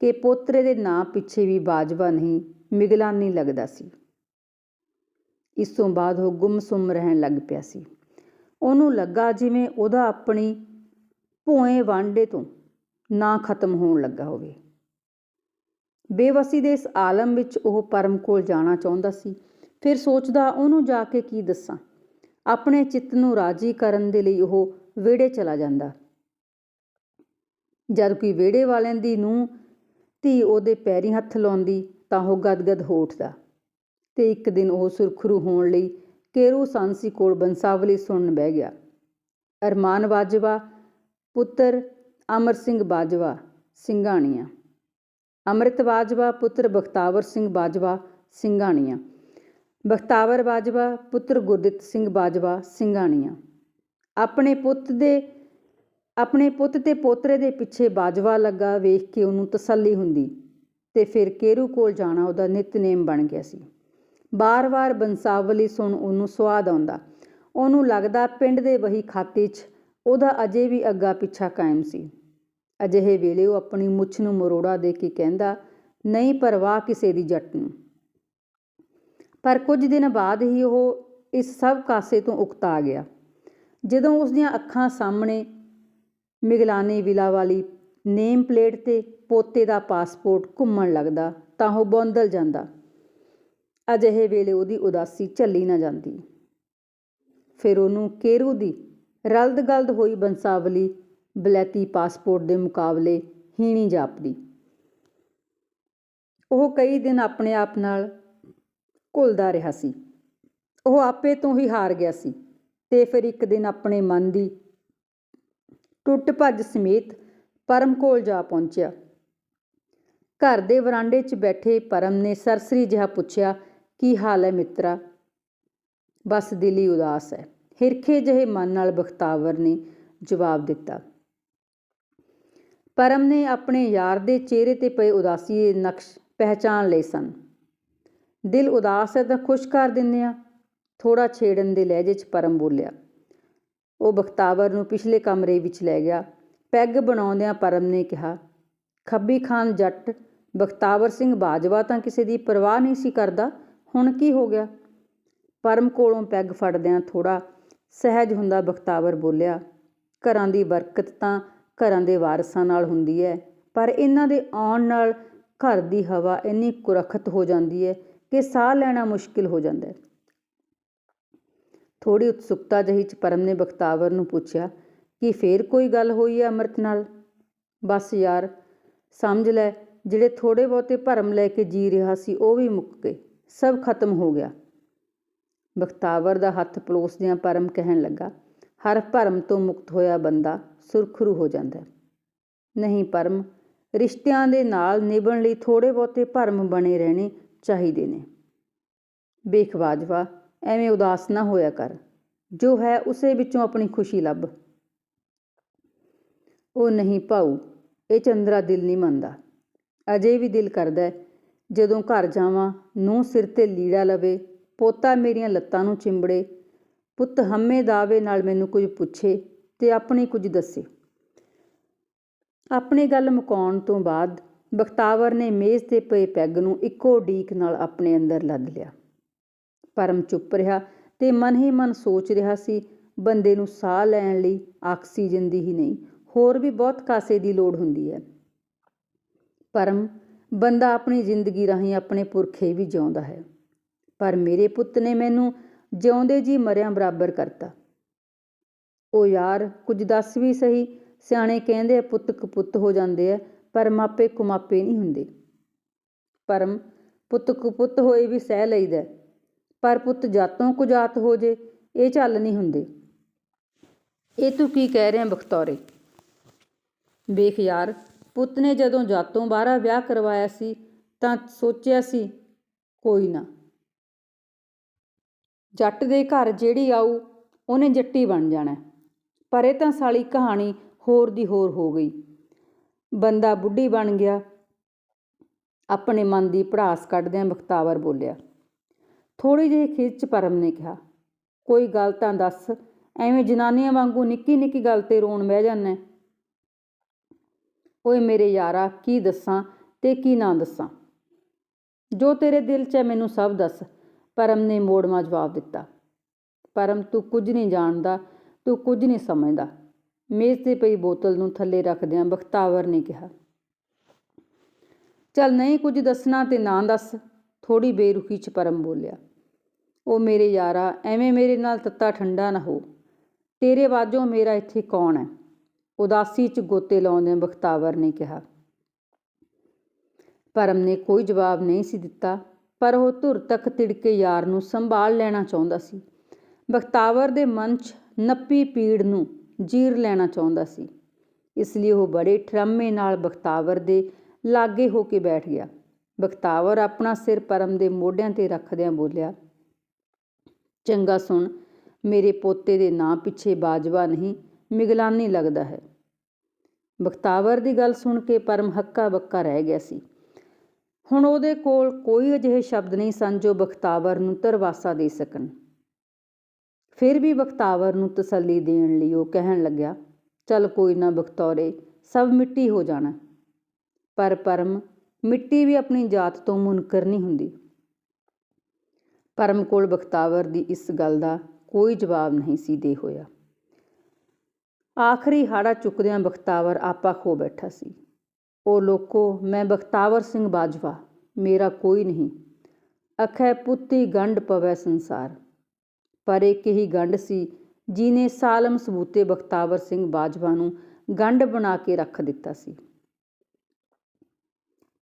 ਕਿ ਪੋਤਰੇ ਦੇ ਨਾਂ ਪਿੱਛੇ ਵੀ ਬਾਜਵਾ ਨਹੀਂ, ਮਿਗਲਾ ਨਹੀਂ ਲੱਗਦਾ ਸੀ। ਇਸ ਤੋਂ ਬਾਅਦ ਉਹ ਗੁੰਮਸੁੰਮ ਰਹਿਣ ਲੱਗ ਪਿਆ ਸੀ। ਉਹਨੂੰ ਲੱਗਾ ਜਿਵੇਂ ਉਹਦਾ ਆਪਣੀ ਭੋਏ ਵਾਂਡੇ ਤੋਂ ਨਾ ਖਤਮ ਹੋਣ ਲੱਗਾ ਹੋਵੇ। ਬੇਵਸੀ ਦੇ ਇਸ ਆਲਮ ਵਿੱਚ ਉਹ ਪਰਮ ਕੋਲ ਜਾਣਾ ਚਾਹੁੰਦਾ ਸੀ। ਫਿਰ ਸੋਚਦਾ ਉਹਨੂੰ ਜਾ ਕੇ ਕੀ ਦੱਸਾਂ। ਆਪਣੇ ਚਿੱਤ ਨੂੰ ਰਾਜੀ ਕਰਨ ਦੇ ਲਈ ਉਹ ਵਿਹੜੇ ਚਲਾ ਜਾਂਦਾ। ਜਦ ਕੋਈ ਵਿਹੜੇ ਵਾਲਿਆਂ ਦੀ ਨੂੰ ਧੀ ਉਹਦੇ ਪੈਰੀ ਹੱਥ ਲਾਉਂਦੀ ਤਾਂ ਉਹ ਗਦਗਦ ਹੋ ਉੱਠਦਾ ਤੇ ਇੱਕ ਦਿਨ ਉਹ ਸੁਰਖਰੂ ਹੋਣ ਲਈ ਕੇਰੂ ਸਾਂਸੀ ਕੋਲ ਬੰਸਾਵਲੀ ਸੁਣਨ ਬਹਿ ਗਿਆ। ਅਰਮਾਨ ਬਾਜਵਾ, ਪੁੱਤਰ ਅਮਰ ਸਿੰਘ ਬਾਜਵਾ, ਸਿੰਘਾਣੀਆਂ। ਅੰਮ੍ਰਿਤ ਬਾਜਵਾ, ਪੁੱਤਰ ਬਖਤਾਵਰ ਸਿੰਘ ਬਾਜਵਾ, ਸਿੰਘਾਣੀਆਂ। ਬਖਤਾਵਰ ਬਾਜਵਾ, ਪੁੱਤਰ ਗੁਰਦਿੱਤ ਸਿੰਘ ਬਾਜਵਾ, ਸਿੰਘਾਣੀਆਂ। ਆਪਣੇ ਪੁੱਤ ਦੇ, ਆਪਣੇ ਪੁੱਤ ਤੇ ਪੋਤਰੇ ਦੇ ਪਿੱਛੇ ਬਾਜਵਾ ਲੱਗਾ ਵੇਖ ਕੇ ਉਹਨੂੰ ਤਸੱਲੀ ਹੁੰਦੀ ਤੇ ਫਿਰ ਕੇਰੂ ਕੋਲ ਜਾਣਾ ਉਹਦਾ ਨਿਤਨੇਮ ਬਣ ਗਿਆ ਸੀ। ਬਾਰ-ਬਾਰ ਬੰਸਾਵਲੀ ਸੁਣ ਉਹਨੂੰ ਸਵਾਦ ਆਉਂਦਾ। ਉਹਨੂੰ ਲੱਗਦਾ ਪਿੰਡ ਦੇ ਵਹੀ ਖਾਤੇ 'ਚ ਉਹਦਾ ਅਜੇ ਵੀ ਅੱਗਾ ਪਿੱਛਾ ਕਾਇਮ ਸੀ। ਅਜਿਹੇ ਵੇਲੇ ਉਹ ਆਪਣੀ ਮੁੱਛ ਨੂੰ ਮਰੋੜਾ ਦੇ ਕੇ ਕਹਿੰਦਾ, ਨਹੀਂ ਪਰਵਾਹ ਕਿਸੇ ਦੀ ਜੱਟ ਨੂੰ। ਪਰ ਕੁਝ ਦਿਨ ਬਾਅਦ ਹੀ ਉਹ ਇਸ ਸਭ ਕਾਸੇ ਤੋਂ ਉਕਤਾ ਗਿਆ। ਜਦੋਂ ਉਸ ਦੀਆਂ ਅੱਖਾਂ ਸਾਹਮਣੇ ਮਿਗਲਾਨੀ ਵਿਲਾ ਵਾਲੀ ਨੇਮ ਪਲੇਟ ਤੇ ਪੋਤੇ ਦਾ ਪਾਸਪੋਰਟ ਘੁੰਮਣ ਲੱਗਦਾ ਤਾਂ ਉਹ ਬੌਂਦਲ ਜਾਂਦਾ। ਅਜਿਹੇ ਵੇਲੇ ਉਹਦੀ ਉਦਾਸੀ ਝੱਲੀ ਨਾ ਜਾਂਦੀ। ਫਿਰ ਉਹਨੂੰ ਕੇਰੂ ਦੀ ਰਲਦ ਗਲਦ ਹੋਈ ਬੰਸਾਵਲੀ ਬਲੈਤੀ ਪਾਸਪੋਰਟ ਦੇ ਮੁਕਾਬਲੇ ਹੀਣੀ ਜਾਪਦੀ। ਉਹ ਕਈ ਦਿਨ ਆਪਣੇ ਆਪ ਨਾਲ ਘੁਲਦਾ ਰਿਹਾ ਸੀ। ਉਹ ਆਪੇ ਤੋਂ ਹੀ ਹਾਰ ਗਿਆ ਸੀ ਤੇ ਫਿਰ ਇੱਕ ਦਿਨ ਆਪਣੇ ਮਨ ਦੀ ਟੁੱਟ ਭੱਜ ਸਮੇਤ ਪਰਮ ਕੋਲ ਜਾ ਪਹੁੰਚਿਆ। ਘਰ ਦੇ ਵਰਾਂਡੇ 'ਚ ਬੈਠੇ ਪਰਮ ਨੇ ਸਰਸਰੀ ਜਿਹਾ ਪੁੱਛਿਆ, ਕੀ ਹਾਲ ਹੈ ਮਿੱਤਰਾ? ਬਸ ਦਿਲ ਹੀ ਉਦਾਸ ਹੈ। ਹਿਰਖੇ ਜਿਹੇ ਮਨ ਨਾਲ ਬਖਤਾਵਰ ਨੇ ਜਵਾਬ ਦਿੱਤਾ। ਪਰਮ ਨੇ ਆਪਣੇ ਯਾਰ ਦੇ ਚਿਹਰੇ ਤੇ ਪਏ ਉਦਾਸੀ ਦੇ ਨਕਸ਼ ਪਹਿਚਾਨ ਲਏ ਸਨ। ਦਿਲ ਉਦਾਸ ਹੈ ਤਾਂ ਖੁਸ਼ ਕਰ ਦਿੰਦੇ ਆ ਥੋੜਾ ਛੇੜਨ ਦੇ ਲਹਿਜੇ 'ਚ ਪਰਮ ਬੋਲਿਆ। ਉਹ ਬਖਤਾਵਰ ਨੂੰ ਪਿਛਲੇ ਕਮਰੇ ਵਿੱਚ ਲੈ ਗਿਆ। ਪੈਗ ਬਣਾਉਂਦਿਆਂ ਪਰਮ ਨੇ ਕਿਹਾ, ਖੱਬੀ ਖਾਨ ਜੱਟ, ਬਖਤਾਵਰ ਸਿੰਘ ਬਾਜਵਾ ਤਾਂ ਕਿਸੇ ਦੀ ਪਰਵਾਹ ਨਹੀਂ ਸੀ ਕਰਦਾ। ਹੁਣ ਕੀ ਹੋ ਗਿਆ? ਪਰਮ ਕੋਲੋਂ ਪੈਗ ਫੜਦਿਆਂ ਥੋੜਾ ਸਹਿਜ ਹੁੰਦਾ ਬਖਤਾਵਰ ਬੋਲਿਆ, ਘਰਾਂ ਦੀ ਬਰਕਤ ਤਾਂ ਘਰਾਂ ਦੇ ਵਾਰਸਾਂ ਨਾਲ ਹੁੰਦੀ ਹੈ, ਪਰ ਇਹਨਾਂ ਦੇ ਆਉਣ ਨਾਲ ਘਰ ਦੀ ਹਵਾ ਇੰਨੀ ਕੁਰਖਤ ਹੋ ਜਾਂਦੀ ਹੈ ਕਿ ਸਾਹ ਲੈਣਾ ਮੁਸ਼ਕਿਲ ਹੋ ਜਾਂਦਾ ਹੈ। ਥੋੜੀ ਉਤਸੁਕਤਾ ਜਹੀ ਚ ਪਰਮ ਨੇ ਬਖਤਾਵਰ ਨੂੰ ਪੁੱਛਿਆ, ਕਿ ਫੇਰ ਕੋਈ ਗੱਲ ਹੋਈ ਹੈ ਅੰਮ੍ਰਿਤ ਨਾਲ? ਬਸ ਯਾਰ, ਸਮਝ ਲੈ, ਜਿਹੜੇ ਥੋੜੇ ਬਹੁਤੇ ਭਰਮ ਲੈ ਕੇ ਜੀ ਰਿਹਾ ਸੀ ਉਹ ਵੀ ਮੁੱਕ ਗਏ, ਸਭ ਖਤਮ ਹੋ ਗਿਆ। ਬਖਤਾਵਰ ਦਾ ਹੱਥ ਪਲੋਸਦਿਆਂ ਪਰਮ ਕਹਿਣ ਲੱਗਾ, ਹਰ ਭਰਮ ਤੋਂ ਮੁਕਤ ਹੋਇਆ ਬੰਦਾ ਸੁਰਖਰੂ ਹੋ ਜਾਂਦਾ ਹੈ। ਨਹੀਂ ਪਰਮ, ਰਿਸ਼ਤਿਆਂ ਦੇ ਨਾਲ ਨਿਭਣ ਲਈ ਥੋੜੇ ਬਹੁਤੇ ਭਰਮ ਬਣੇ ਰਹਿਣੇ ਚਾਹੀਦੇ ਨੇ। ਵੇਖ ਬਾਜਵਾ, ਐਵੇਂ ਉਦਾਸ ਨਾ ਹੋਇਆ ਕਰ। ਜੋ ਹੈ ਉਸੇ ਵਿੱਚੋਂ ਆਪਣੀ ਖੁਸ਼ੀ ਲੱਭ। ਉਹ ਨਹੀਂ ਭਾਊ, ਇਹ ਚੰਦਰਾ ਦਿਲ ਨਹੀਂ ਮੰਨਦਾ। ਅਜੇ ਵੀ ਦਿਲ ਕਰਦਾ ਜਦੋਂ ਘਰ ਜਾਵਾਂ ਨੂੰ ਸਿਰ ਤੇ ਲੀੜਾ ਲਵੇ, ਪੋਤਾ ਮੇਰੀਆਂ ਲੱਤਾਂ ਨੂੰ ਚਿੰਬੜੇ, ਪੁੱਤ ਹਮੇ ਦਾਵੇ ਨਾਲ ਮੈਨੂੰ ਕੁਝ ਪੁੱਛੇ ਤੇ ਆਪਣੀ ਕੁਝ ਦੱਸੇ। ਆਪਣੀ ਗੱਲ ਮੁਕਾਉਣ ਤੋਂ ਬਾਅਦ ਬਖਤਾਵਰ ਨੇ ਮੇਜ਼ ਤੇ ਪਏ ਪੈਗ ਨੂੰ ਇੱਕੋ ਡੀਕ ਨਾਲ ਆਪਣੇ ਅੰਦਰ ਲੱਦ ਲਿਆ। ਪਰਮ ਚੁੱਪ ਰਿਹਾ ਤੇ ਮਨ ਹੀ ਮਨ ਸੋਚ ਰਿਹਾ ਸੀ, ਬੰਦੇ ਨੂੰ ਸਾਹ ਲੈਣ ਲਈ ਆਕਸੀਜਨ ਦੀ ਹੀ ਨਹੀਂ, ਹੋਰ ਵੀ ਬਹੁਤ ਕਾਸੇ ਦੀ ਲੋੜ ਹੁੰਦੀ ਹੈ। ਪਰਮ, ਬੰਦਾ ਆਪਣੀ ਜ਼ਿੰਦਗੀ ਰਾਹੀਂ ਆਪਣੇ ਪੁਰਖੇ ਵੀ ਜਿਉਂਦਾ ਹੈ। ਪਰ ਮੇਰੇ ਪੁੱਤ ਨੇ ਮੈਨੂੰ ਜਿਉਂਦੇ ਜੀ ਮਰਿਆਂ ਬਰਾਬਰ ਕਰਤਾ। ਉਹ ਯਾਰ, ਕੁਝ ਦੱਸ ਵੀ ਸਹੀ, ਸਿਆਣੇ ਕਹਿੰਦੇ ਆ, ਪੁੱਤ ਕਪੁੱਤ ਹੋ ਜਾਂਦੇ ਆ। ਪਰ ਮਾਪੇ ਕੁਮਾਪੇ ਨਹੀਂ ਹੁੰਦੇ। ਪਰਮ ਪੁੱਤ ਕੁਪੁੱਤ ਹੋਏ ਵੀ ਸਹਿ ਲਈਦਾ ਹੈ। ਪਰ ਪੁੱਤ ਜਾਤੋਂ ਕੁਜਾਤ ਹੋ ਜੇ, ਇਹ ਚੱਲ ਨਹੀਂ ਹੁੰਦੇ। ਇਹ ਤੂੰ ਕੀ ਕਹਿ ਰਿਹਾ ਬਖਤੌਰੇ? ਵੇਖ ਯਾਰ, ਪੁੱਤ ਨੇ ਜਦੋਂ ਜਾਤੋਂ ਬਾਹਰਾ ਵਿਆਹ ਕਰਵਾਇਆ ਸੀ, ਤਾਂ ਸੋਚਿਆ ਸੀ, ਕੋਈ ਨਾ। ਜੱਟ ਦੇ ਘਰ ਜਿਹੜੀ ਆਊ, ਉਹਨੇ ਜੱਟੀ ਬਣ ਜਾਣਾ ਪਰ ਇਹ ਤਾਂ ਸਾਲੀ ਕਹਾਣੀ ਹੋਰ ਦੀ ਹੋਰ ਹੋ ਗਈ। ਬੰਦਾ ਬੁੱਢੀ ਬਣ ਗਿਆ। ਆਪਣੇ ਮਨ ਦੀ ਭੜਾਸ ਕੱਢਦਿਆਂ ਬਖਤਾਵਰ ਬੋਲਿਆ ਥੋੜੀ ਜਿਹੀ ਖਿੱਚ ਪਰਮ ਨੇ ਕਿਹਾ। ਕੋਈ ਗੱਲ ਤਾਂ ਦੱਸ, ਐਵੇਂ ਜਨਾਨੀਆਂ ਵਾਂਗੂ ਨਿੱਕੀ ਨਿੱਕੀ ਗੱਲ ਤੇ ਰੋਣ ਬਹਿ ਜਾਂਦਾ ਓਏ ਮੇਰੇ ਯਾਰਾ, ਕੀ ਦੱਸਾਂ ਤੇ ਕੀ ਨਾ ਦੱਸਾਂ? ਜੋ ਤੇਰੇ ਦਿਲ 'ਚ ਹੈ ਮੈਨੂੰ ਸਭ ਦੱਸ। ਪਰਮ ਨੇ ਮੋੜਮਾ ਜਵਾਬ ਦਿੱਤਾ, ਪਰਮ ਤੂੰ ਕੁਝ ਨਹੀਂ ਜਾਣਦਾ, ਤੂੰ ਕੁਝ ਨਹੀਂ ਸਮਝਦਾ। ਮੇਜ਼ ਤੇ ਪਈ ਬੋਤਲ ਨੂੰ ਥੱਲੇ ਰੱਖਦਿਆਂ ਬਖਤਾਵਰ ਨੇ ਕਿਹਾ, ਚੱਲ ਨਹੀਂ ਕੁਝ ਦੱਸਣਾ ਤੇ ਨਾ ਦੱਸ ਥੋੜੀ ਬੇਰੁਖੀ ਚ ਪਰਮ ਬੋਲਿਆ। ਉਹ ਮੇਰੇ ਯਾਰਾ, ਐਵੇਂ ਮੇਰੇ ਨਾਲ ਤੱਤਾ ਠੰਡਾ ਨਾ ਹੋ। ਤੇਰੇ ਬਾਝੋਂ ਮੇਰਾ ਇੱਥੇ ਕੌਣ ਹੈ? ਉਦਾਸੀ ਚ ਗੋਤੇ ਲਾਉਂਦਿਆਂ ਬਖਤਾਵਰ ਨੇ ਕਿਹਾ। ਪਰਮ ਨੇ ਕੋਈ ਜਵਾਬ ਨਹੀਂ ਸੀ ਦਿੱਤਾ, ਪਰ ਉਹ ਧੁਰ ਤੱਕ ਤਿੜਕੇ ਯਾਰ ਨੂੰ ਸੰਭਾਲ ਲੈਣਾ ਚਾਹੁੰਦਾ ਸੀ। ਬਖਤਾਵਰ ਦੇ ਮਨ 'ਚ ਨੱਪੀ ਪੀੜ ਨੂੰ ਜੀਰ ਲੈਣਾ ਚਾਹੁੰਦਾ ਸੀ। ਇਸ ਲਈ ਉਹ ਬੜੇ ਠਰਮੇ ਨਾਲ ਬਖਤਾਵਰ ਦੇ ਲਾਗੇ ਹੋ ਕੇ ਬੈਠ ਗਿਆ। ਬਖਤਾਵਰ ਆਪਣਾ ਸਿਰ ਪਰਮ ਦੇ ਮੋਢਿਆਂ ਤੇ ਰੱਖਦਿਆਂ ਬੋਲਿਆ, ਚੰਗਾ ਸੁਣ, ਮੇਰੇ ਪੋਤੇ ਦੇ ਨਾਂ ਪਿੱਛੇ ਬਾਜਵਾ ਨਹੀਂ, ਮਿਗਲਾਨੀ ਲੱਗਦਾ ਹੈ। ਬਖਤਾਵਰ ਦੀ ਗੱਲ ਸੁਣ ਕੇ ਪਰਮ ਹੱਕਾ ਬੱਕਾ ਰਹਿ ਗਿਆ ਸੀ। ਹੁਣ ਉਹਦੇ ਕੋਲ ਕੋਈ ਅਜਿਹੇ ਸ਼ਬਦ ਨਹੀਂ ਸਨ ਜੋ ਬਖਤਾਵਰ ਨੂੰ ਤਰਵਾਸਾ ਦੇ ਸਕਣ। ਫਿਰ ਵੀ ਬਖਤਾਵਰ ਨੂੰ ਤਸੱਲੀ ਦੇਣ ਲਈ ਉਹ ਕਹਿਣ ਲੱਗਿਆ, ਚੱਲ ਕੋਈ ਨਾ ਬਖਤੌਰੇ ਸਭ ਮਿੱਟੀ ਹੋ ਜਾਣਾ। ਪਰ ਪਰਮ ਮਿੱਟੀ ਵੀ ਆਪਣੀ ਜਾਤ ਤੋਂ ਮੁਨਕਰ ਨਹੀਂ ਹੁੰਦੀ। ਪਰਮ ਕੋਲ ਬਖਤਾਵਰ ਦੀ ਇਸ ਗੱਲ ਦਾ ਕੋਈ ਜਵਾਬ ਨਹੀਂ ਸੀ ਦੇ ਹੋਇਆ। ਆਖਰੀ ਹਾੜਾ ਚੁੱਕਦਿਆਂ ਬਖਤਾਵਰ ਆਪਾ ਖੋ ਬੈਠਾ ਸੀ। ਉਹ ਲੋਕੋ, ਮੈਂ ਬਖਤਾਵਰ ਸਿੰਘ ਬਾਜਵਾ, ਮੇਰਾ ਕੋਈ ਨਹੀਂ। ਅਖੈ ਪੁੱਤੀ ਗੰਢ ਪਵੈ ਸੰਸਾਰ। ਪਰ ਇੱਕ ਹੀ ਗੰਢ ਸੀ ਜਿਨੇ ਸਾਲਮ ਸਬੂਤੇ ਬਖਤਾਵਰ ਸਿੰਘ ਬਾਜਵਾ ਨੂੰ ਗੰਢ ਬਣਾ ਕੇ ਰੱਖ ਦਿੱਤਾ ਸੀ।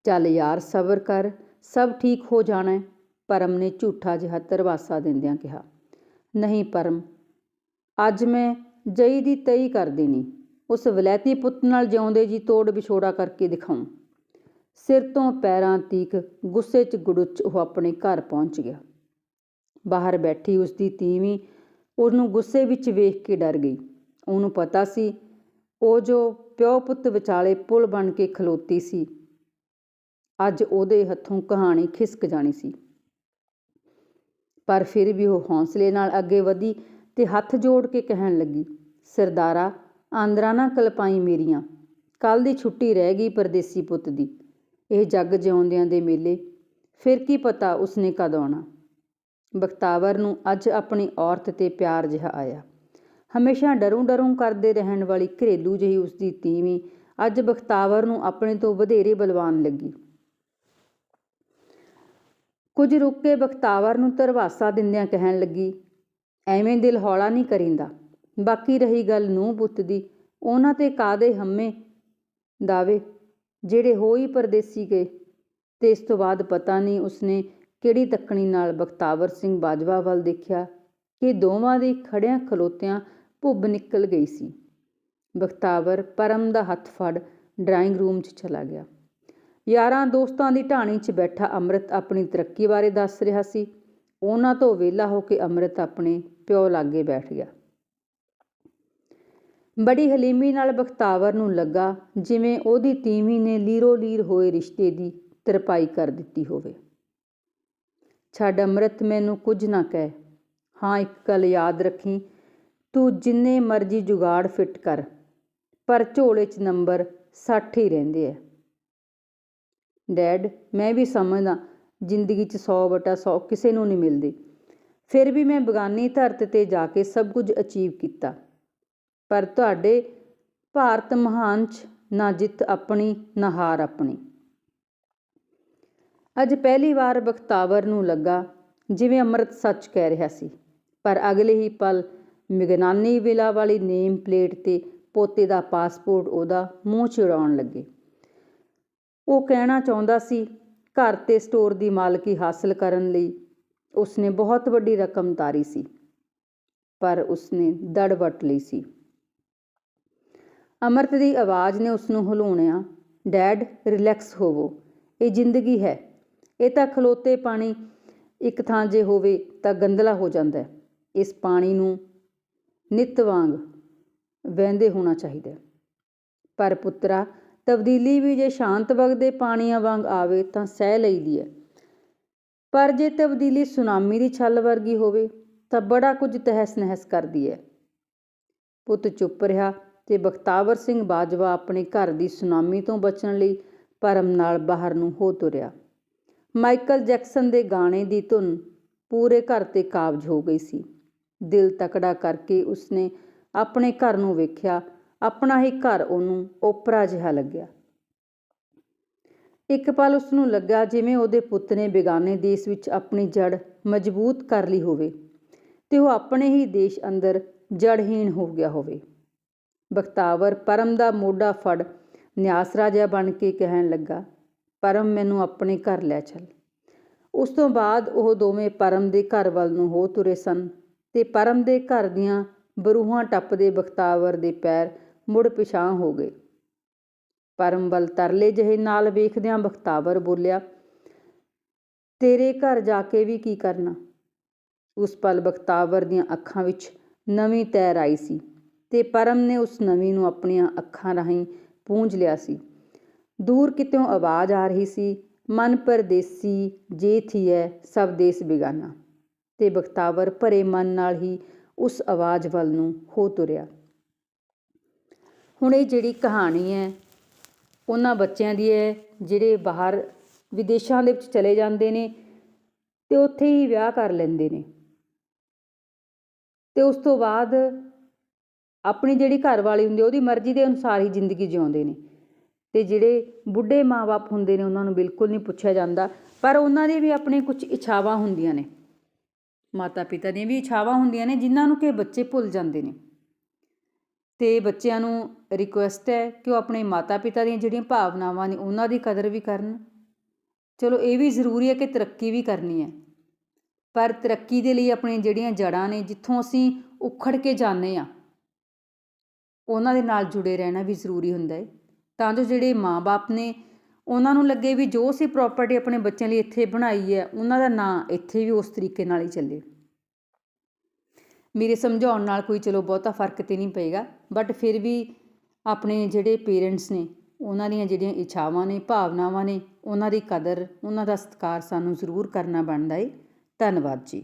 ਚੱਲ ਯਾਰ, ਸਬਰ ਕਰ, ਸਭ ਠੀਕ ਹੋ ਜਾਣਾ ਪਰਮ ਨੇ ਝੂਠਾ ਜਿਹਾ ਧਰਵਾਸਾ ਦਿੰਦਿਆਂ ਕਿਹਾ। ਨਹੀਂ ਪਰਮ, ਅੱਜ ਮੈਂ ਜਈ ਦੀ ਤਈ ਕਰ ਦੇਣੀ, ਉਸ ਵਲੈਤੀ ਪੁੱਤ ਨਾਲ ਜਿਉਂਦੇ ਜੀ ਤੋੜ ਵਿਛੋੜਾ ਕਰਕੇ ਦਿਖਾਉਂ। ਸਿਰ ਤੋਂ ਪੈਰਾਂ ਤੀਕ ਗੁੱਸੇ 'ਚ ਗੁੜੁੱਚ ਉਹ ਆਪਣੇ ਘਰ ਪਹੁੰਚ ਗਿਆ। ਬਾਹਰ ਬੈਠੀ ਉਸ ਦੀ ਤੀਵੀਂ ਉਹਨੂੰ ਗੁੱਸੇ ਵਿੱਚ ਵੇਖ ਕੇ ਡਰ ਗਈ। ਉਹਨੂੰ ਪਤਾ ਸੀ, ਉਹ ਜੋ ਪਿਓ ਪੁੱਤ ਵਿਚਾਲੇ ਪੁਲ ਬਣ ਕੇ ਖਲੋਤੀ ਸੀ, ਅੱਜ ਉਹਦੇ ਹੱਥੋਂ ਕਹਾਣੀ ਖਿਸਕ ਜਾਣੀ ਸੀ। ਪਰ ਫਿਰ ਵੀ ਉਹ ਹੌਸਲੇ ਨਾਲ ਅੱਗੇ ਵਧੀ ਤੇ ਹੱਥ ਜੋੜ ਕੇ ਕਹਿਣ ਲੱਗੀ, ਸਰਦਾਰਾ, ਆਂਦਰਾਂ ਨਾ ਕਲਪਾਈ ਮੇਰੀਆਂ। ਕੱਲ ਦੀ ਛੁੱਟੀ ਰਹਿ ਗਈ ਪਰਦੇਸੀ ਪੁੱਤ ਦੀ। ਇਹ ਜੱਗ ਜਿਉਂਦਿਆਂ ਦੇ ਮੇਲੇ। ਫਿਰ ਕੀ ਪਤਾ ਉਸਨੇ ਕਦ ਆਉਣਾ? ਬਖਤਾਵਰ ਨੂੰ ਅੱਜ ਆਪਣੀ ਔਰਤ ਤੇ ਪਿਆਰ ਜਿਹਾ ਆਇਆ। ਹਮੇਸ਼ਾ ਡਰੂ ਡਰੂ ਕਰਦੇ ਰਹਿਣ ਵਾਲੀ ਘਰੇਲੂ ਜਿਹੀ ਉਸਦੀ ਤੀਵੀਂ ਅੱਜ ਬਖਤਾਵਰ ਨੂੰ ਆਪਣੇ ਤੋਂ ਵਧੇਰੇ ਬਲਵਾਨ ਲੱਗੀ। ਕੁਝ ਰੁੱਕ ਕੇ ਬਖਤਾਵਰ ਨੂੰ ਧਰਵਾਸਾ ਦਿੰਦਿਆਂ ਕਹਿਣ ਲੱਗੀ, ਐਵੇਂ ਦਿਲ ਹੌਲਾ ਨਹੀਂ ਕਰਿੰਦਾ। ਬਾਕੀ ਰਹੀ ਗੱਲ ਨੂੰ ਪੁੱਤ ਦੀ, ਉਹਨਾਂ ਤੇ ਕਾਦੇ ਹੰਮੇ ਦਾਵੇ ਜਿਹੜੇ ਹੋਈ ਪਰਦੇਸੀ ਗਏ, ਤੇ ਇਸ ਤੋਂ ਬਾਅਦ ਪਤਾ ਨਹੀਂ ਉਸਨੇ ਕਿਹੜੀ ਤੱਕਣੀ ਨਾਲ ਬਖਤਾਵਰ ਸਿੰਘ ਬਾਜਵਾ ਵੱਲ ਦੇਖਿਆ ਕਿ ਦੋਵਾਂ ਦੇ ਖੜਿਆਂ ਖਲੋਤਿਆਂ ਭੁੱਬ ਨਿਕਲ ਗਈ ਸੀ। ਬਖਤਾਵਰ ਪਰਮ ਦਾ ਹੱਥ ਫੜ ਡਰਾਇੰਗ ਰੂਮ 'ਚ ਚਲਾ ਗਿਆ। ਯਾਰਾਂ ਦੋਸਤਾਂ ਦੀ ਢਾਣੀ 'ਚ ਬੈਠਾ ਅੰਮ੍ਰਿਤ ਆਪਣੀ ਤਰੱਕੀ ਬਾਰੇ ਦੱਸ ਰਿਹਾ ਸੀ। ਉਹਨਾਂ ਤੋਂ ਵਿਹਲਾ ਹੋ ਕੇ ਅੰਮ੍ਰਿਤ ਆਪਣੇ ਪਿਓ ਲਾਗੇ ਬੈਠ ਗਿਆ। ਬੜੀ ਹਲੀਮੀ ਨਾਲ ਬਖਤਾਵਰ ਨੂੰ ਲੱਗਾ ਜਿਵੇਂ ਉਹਦੀ ਤੀਵੀਂ ਨੇ ਲੀਰੋ ਲੀਰ ਹੋਏ ਰਿਸ਼ਤੇ ਦੀ ਤਰਪਾਈ ਕਰ ਦਿੱਤੀ ਹੋਵੇ। ਛੱਡ ਅੰਮ੍ਰਿਤ ਮੈਨੂੰ ਕੁਝ ਨਾ ਕਹਿ। ਹਾਂ, ਇੱਕ ਗੱਲ ਯਾਦ ਰੱਖੀ। ਤੂੰ ਜਿੰਨੇ ਮਰਜ਼ੀ ਜੁਗਾੜ ਫਿੱਟ ਕਰ, ਪਰ ਝੋਲੇ 'ਚ ਨੰਬਰ 60 ਹੀ ਰਹਿੰਦੇ ਐ। ਡੈਡ, ਮੈਂ ਵੀ ਸਮਝਦਾ, ਜ਼ਿੰਦਗੀ 'ਚ 100 ਬਟਾ 100 ਕਿਸੇ ਨੂੰ ਨਹੀਂ ਮਿਲਦੀ। ਫਿਰ ਵੀ ਮੈਂ ਬਗਾਨੀ ਧਰਤ ਤੇ ਜਾ ਕੇ ਸਭ ਕੁਝ ਅਚੀਵ ਕੀਤਾ। ਪਰ ਤੁਹਾਡੇ ਭਾਰਤ ਮਹਾਨ 'ਚ ਨਾ ਜਿੱਤ ਆਪਣੀ, ਨਾ ਹਾਰ ਆਪਣੀ। ਅੱਜ ਪਹਿਲੀ ਵਾਰ ਬਖਤਾਵਰ ਨੂੰ ਲੱਗਾ, ਜਿਵੇਂ ਅੰਮ੍ਰਿਤ ਸੱਚ ਕਹਿ ਰਿਹਾ ਸੀ। ਪਰ ਅਗਲੇ ਹੀ ਪਲ ਮਿਗਨਾਨੀ ਵਿਲਾ ਵਾਲੀ ਨੇਮ ਪਲੇਟ ਤੇ ਪੋਤੇ ਦਾ ਪਾਸਪੋਰਟ ਉਹਦਾ ਮੂੰਹ ਚਿੜਾਉਣ ਲੱਗੇ। ਉਹ ਕਹਿਣਾ ਚਾਹੁੰਦਾ ਸੀ, ਘਰ ਤੇ ਸਟੋਰ ਦੀ ਮਾਲਕੀ ਹਾਸਲ ਕਰਨ ਲਈ ਉਸਨੇ ਬਹੁਤ ਵੱਡੀ ਰਕਮ ਤਾਰੀ ਸੀ, ਪਰ ਉਸਨੇ ਦੜ ਵਟ ਲਈ ਸੀ। ਅਮਰਤ ਦੀ ਆਵਾਜ਼ ਨੇ ਉਸ ਨੂੰ ਹਲੂਣਿਆ ਡੈਡ, ਰਿਲੈਕਸ ਹੋਵੋ, ਇਹ ਜ਼ਿੰਦਗੀ ਹੈ ਇਹ ਤਾਂ ਖਲੋਤੇ ਪਾਣੀ ਇੱਕ ਥਾਂ ਜੇ ਹੋਵੇ ਤਾਂ ਗੰਦਲਾ ਹੋ ਜਾਂਦਾ ਹੈ। ਇਸ ਪਾਣੀ ਨੂੰ ਨਿਤ ਵਾਂਗ ਵਹਿੰਦੇ ਹੋਣਾ ਚਾਹੀਦਾ ਪਰ ਪੁੱਤਰਾ, ਤਬਦੀਲੀ ਵੀ ਜੇ ਸ਼ਾਂਤ ਵਗਦੇ ਪਾਣੀਆਂ ਵਾਂਗ ਆਵੇ ਤਾਂ ਸਹਿ ਲਈਦੀ ਹੈ। ਪਰ ਜੇ ਤਬਦੀਲੀ ਸੁਨਾਮੀ ਦੀ ਛੱਲ ਵਰਗੀ ਹੋਵੇ ਤਾਂ ਬੜਾ ਕੁਝ ਤਹਿਸ ਨਹਿਸ ਕਰਦੀ ਹੈ। ਪੁੱਤ ਚੁੱਪ ਰਿਹਾ ਤੇ ਬਖਤਾਵਰ ਸਿੰਘ ਬਾਜਵਾ ਆਪਣੇ ਘਰ ਦੀ ਸੁਨਾਮੀ ਤੋਂ ਬਚਣ ਲਈ ਪਰਮ ਨਾਲ ਬਾਹਰ ਨੂੰ ਹੋ ਤੁਰਿਆ। ਮਾਈਕਲ ਜੈਕਸਨ ਦੇ ਗਾਣੇ ਦੀ ਧੁਨ ਪੂਰੇ ਘਰ ਤੇ ਕਾਬਜ ਹੋ ਗਈ ਸੀ। ਦਿਲ ਤਕੜਾ ਕਰਕੇ ਉਸਨੇ ਆਪਣੇ ਘਰ ਨੂੰ ਵੇਖਿਆ। ਆਪਣਾ ਹੀ ਘਰ ਉਹਨੂੰ ਓਪਰਾ ਜਿਹਾ ਲੱਗਿਆ। ਇੱਕ ਪਲ ਉਸ ਨੂੰ ਲੱਗਾ ਜਿਵੇਂ ਉਹਦੇ ਪੁੱਤ ਨੇ ਬੇਗਾਨੇ ਦੇਸ਼ ਵਿੱਚ ਆਪਣੀ ਜੜ ਮਜ਼ਬੂਤ ਕਰ ਲਈ ਹੋਵੇ ਤੇ ਉਹ ਆਪਣੇ ਹੀ ਦੇਸ਼ ਅੰਦਰ ਜੜਹੀਣ ਹੋ ਗਿਆ ਹੋਵੇ। ਬਖਤਾਵਰ ਪਰਮ ਦਾ ਮੋਢਾ ਫੜ ਨਿਆਸਰਾ ਜਿਹਾ ਬਣ ਕੇ ਕਹਿਣ ਲੱਗਾ ਪਰਮ ਮੈਨੂੰ ਆਪਣੇ ਘਰ ਲੈ ਚੱਲ। ਉਸ ਤੋਂ ਬਾਅਦ ਉਹ ਦੋਵੇਂ ਪਰਮ ਦੇ ਘਰ ਵੱਲ ਨੂੰ ਹੋ ਤੁਰੇ ਸਨ ਤੇ ਪਰਮ ਦੇ ਘਰ ਦੀਆਂ ਬਰੂਹਾਂ ਟੱਪਦੇ ਬਖਤਾਵਰ ਦੇ ਪੈਰ ਮੁੜ ਪਿਛਾਂ ਹੋ ਗਏ। ਪਰਮ ਵੱਲ ਤਰਲੇ ਜਿਹੇ ਨਾਲ ਵੇਖਦਿਆਂ ਬਖਤਾਵਰ ਬੋਲਿਆ, ਤੇਰੇ ਘਰ ਜਾ ਕੇ ਵੀ ਕੀ ਕਰਨਾ? ਉਸ ਪਲ ਬਖਤਾਵਰ ਦੀਆਂ ਅੱਖਾਂ ਵਿੱਚ ਨਵੀਂ ਤੈਰ ਆਈ ਸੀ ਤੇ ਪਰਮ ਨੇ ਉਸ ਨਵੀਂ ਨੂੰ ਆਪਣੀਆਂ ਅੱਖਾਂ ਰਾਹੀਂ ਪੂੰਝ ਲਿਆ ਸੀ। ਦੂਰ ਕਿਤੋਂ ਆਵਾਜ਼ ਆ ਰਹੀ ਸੀ, ਮਨ ਪਰਦੇਸੀ ਜੇ ਥੀਐ, ਸਭ ਦੇਸ ਬਿਗਾਨਾ। ਤੇ ਬਖਤਾਵਰ ਭਰੇ ਮਨ ਨਾਲ ਹੀ ਉਸ ਆਵਾਜ਼ ਵੱਲ ਨੂੰ ਹੋ ਤੁਰਿਆ। ਹੁਣ ਇਹ ਜਿਹੜੀ ਕਹਾਣੀ ਹੈ ਉਹਨਾਂ ਬੱਚਿਆਂ ਦੀ ਹੈ ਜਿਹੜੇ ਬਾਹਰ ਵਿਦੇਸ਼ਾਂ ਦੇ ਵਿੱਚ ਚਲੇ ਜਾਂਦੇ ਨੇ, ਤੇ ਉੱਥੇ ਹੀ ਵਿਆਹ ਕਰ ਲੈਂਦੇ ਨੇ। ਤੇ ਉਸ ਤੋਂ ਬਾਅਦ ਆਪਣੀ ਜਿਹੜੀ ਘਰ ਵਾਲੀ ਹੁੰਦੀ ਉਹਦੀ ਮਰਜ਼ੀ ਦੇ ਅਨੁਸਾਰ ਹੀ ਜ਼ਿੰਦਗੀ ਜਿਉਂਦੇ ਨੇ। ਤੇ ਜਿਹੜੇ ਬੁੱਢੇ ਮਾਪੇ ਹੁੰਦੇ ਨੇ, ਉਹਨਾਂ ਨੂੰ ਬਿਲਕੁਲ ਨਹੀਂ ਪੁੱਛਿਆ ਜਾਂਦਾ। ਪਰ ਉਹਨਾਂ ਦੀ ਵੀ ਆਪਣੇ ਕੁਝ ਇੱਛਾਵਾਂ ਹੁੰਦੀਆਂ ਨੇ। ਮਾਤਾ ਪਿਤਾ ਦੀਆਂ ਵੀ ਇੱਛਾਵਾਂ ਹੁੰਦੀਆਂ ਨੇ, ਜਿਨ੍ਹਾਂ ਨੂੰ ਕਿ ਬੱਚੇ ਭੁੱਲ ਜਾਂਦੇ ਨੇ। ਤੇ ਬੱਚਿਆਂ ਨੂੰ ਰਿਕੁਐਸਟ ਹੈ ਕਿ ਉਹ ਆਪਣੇ ਮਾਤਾ ਪਿਤਾ ਦੀਆਂ ਜਿਹੜੀਆਂ ਭਾਵਨਾਵਾਂ ਨੇ, ਉਹਨਾਂ ਦੀ ਕਦਰ ਵੀ ਕਰਨ। ਚਲੋ, ਇਹ ਵੀ ਜ਼ਰੂਰੀ ਹੈ ਕਿ ਤਰੱਕੀ ਵੀ ਕਰਨੀ ਹੈ। ਪਰ ਤਰੱਕੀ ਦੇ ਲਈ ਆਪਣੀਆਂ ਜਿਹੜੀਆਂ ਜੜ੍ਹਾਂ ਨੇ, ਜਿੱਥੋਂ ਅਸੀਂ ਉਖੜ ਕੇ ਜਾਂਦੇ ਆ ਉਹਨਾਂ ਦੇ ਨਾਲ ਜੁੜੇ ਰਹਿਣਾ ਵੀ ਜ਼ਰੂਰੀ ਹੁੰਦਾ ਹੈ। ਤਾਂ ਜੋ ਜਿਹੜੇ ਮਾਪੇ ਨੇ ਉਹਨਾਂ ਨੂੰ ਲੱਗੇ ਵੀ ਜੋ ਅਸੀਂ ਪ੍ਰਾਪਰਟੀ ਆਪਣੇ ਬੱਚਿਆਂ ਲਈ ਇੱਥੇ ਬਣਾਈ ਹੈ, ਉਹਨਾਂ ਦਾ ਨਾਂ ਇੱਥੇ ਵੀ ਉਸ ਤਰੀਕੇ ਨਾਲ ਹੀ ਚੱਲੇ। ਮੇਰੇ ਸਮਝਾਉਣ ਨਾਲ ਕੋਈ ਚਲੋ ਬਹੁਤਾ ਫ਼ਰਕ ਤੇ ਨਹੀਂ ਪਏਗਾ ਬਟ ਫਿਰ ਵੀ ਆਪਣੇ ਜਿਹੜੇ ਪੇਰੈਂਟਸ ਨੇ, ਉਹਨਾਂ ਦੀਆਂ ਜਿਹੜੀਆਂ ਇੱਛਾਵਾਂ ਨੇ, ਭਾਵਨਾਵਾਂ ਨੇ, ਉਹਨਾਂ ਦੀ ਕਦਰ, ਉਹਨਾਂ ਦਾ ਸਤਿਕਾਰ ਸਾਨੂੰ ਜ਼ਰੂਰ ਕਰਨਾ ਬਣਦਾ ਏ। ਧੰਨਵਾਦ ਜੀ।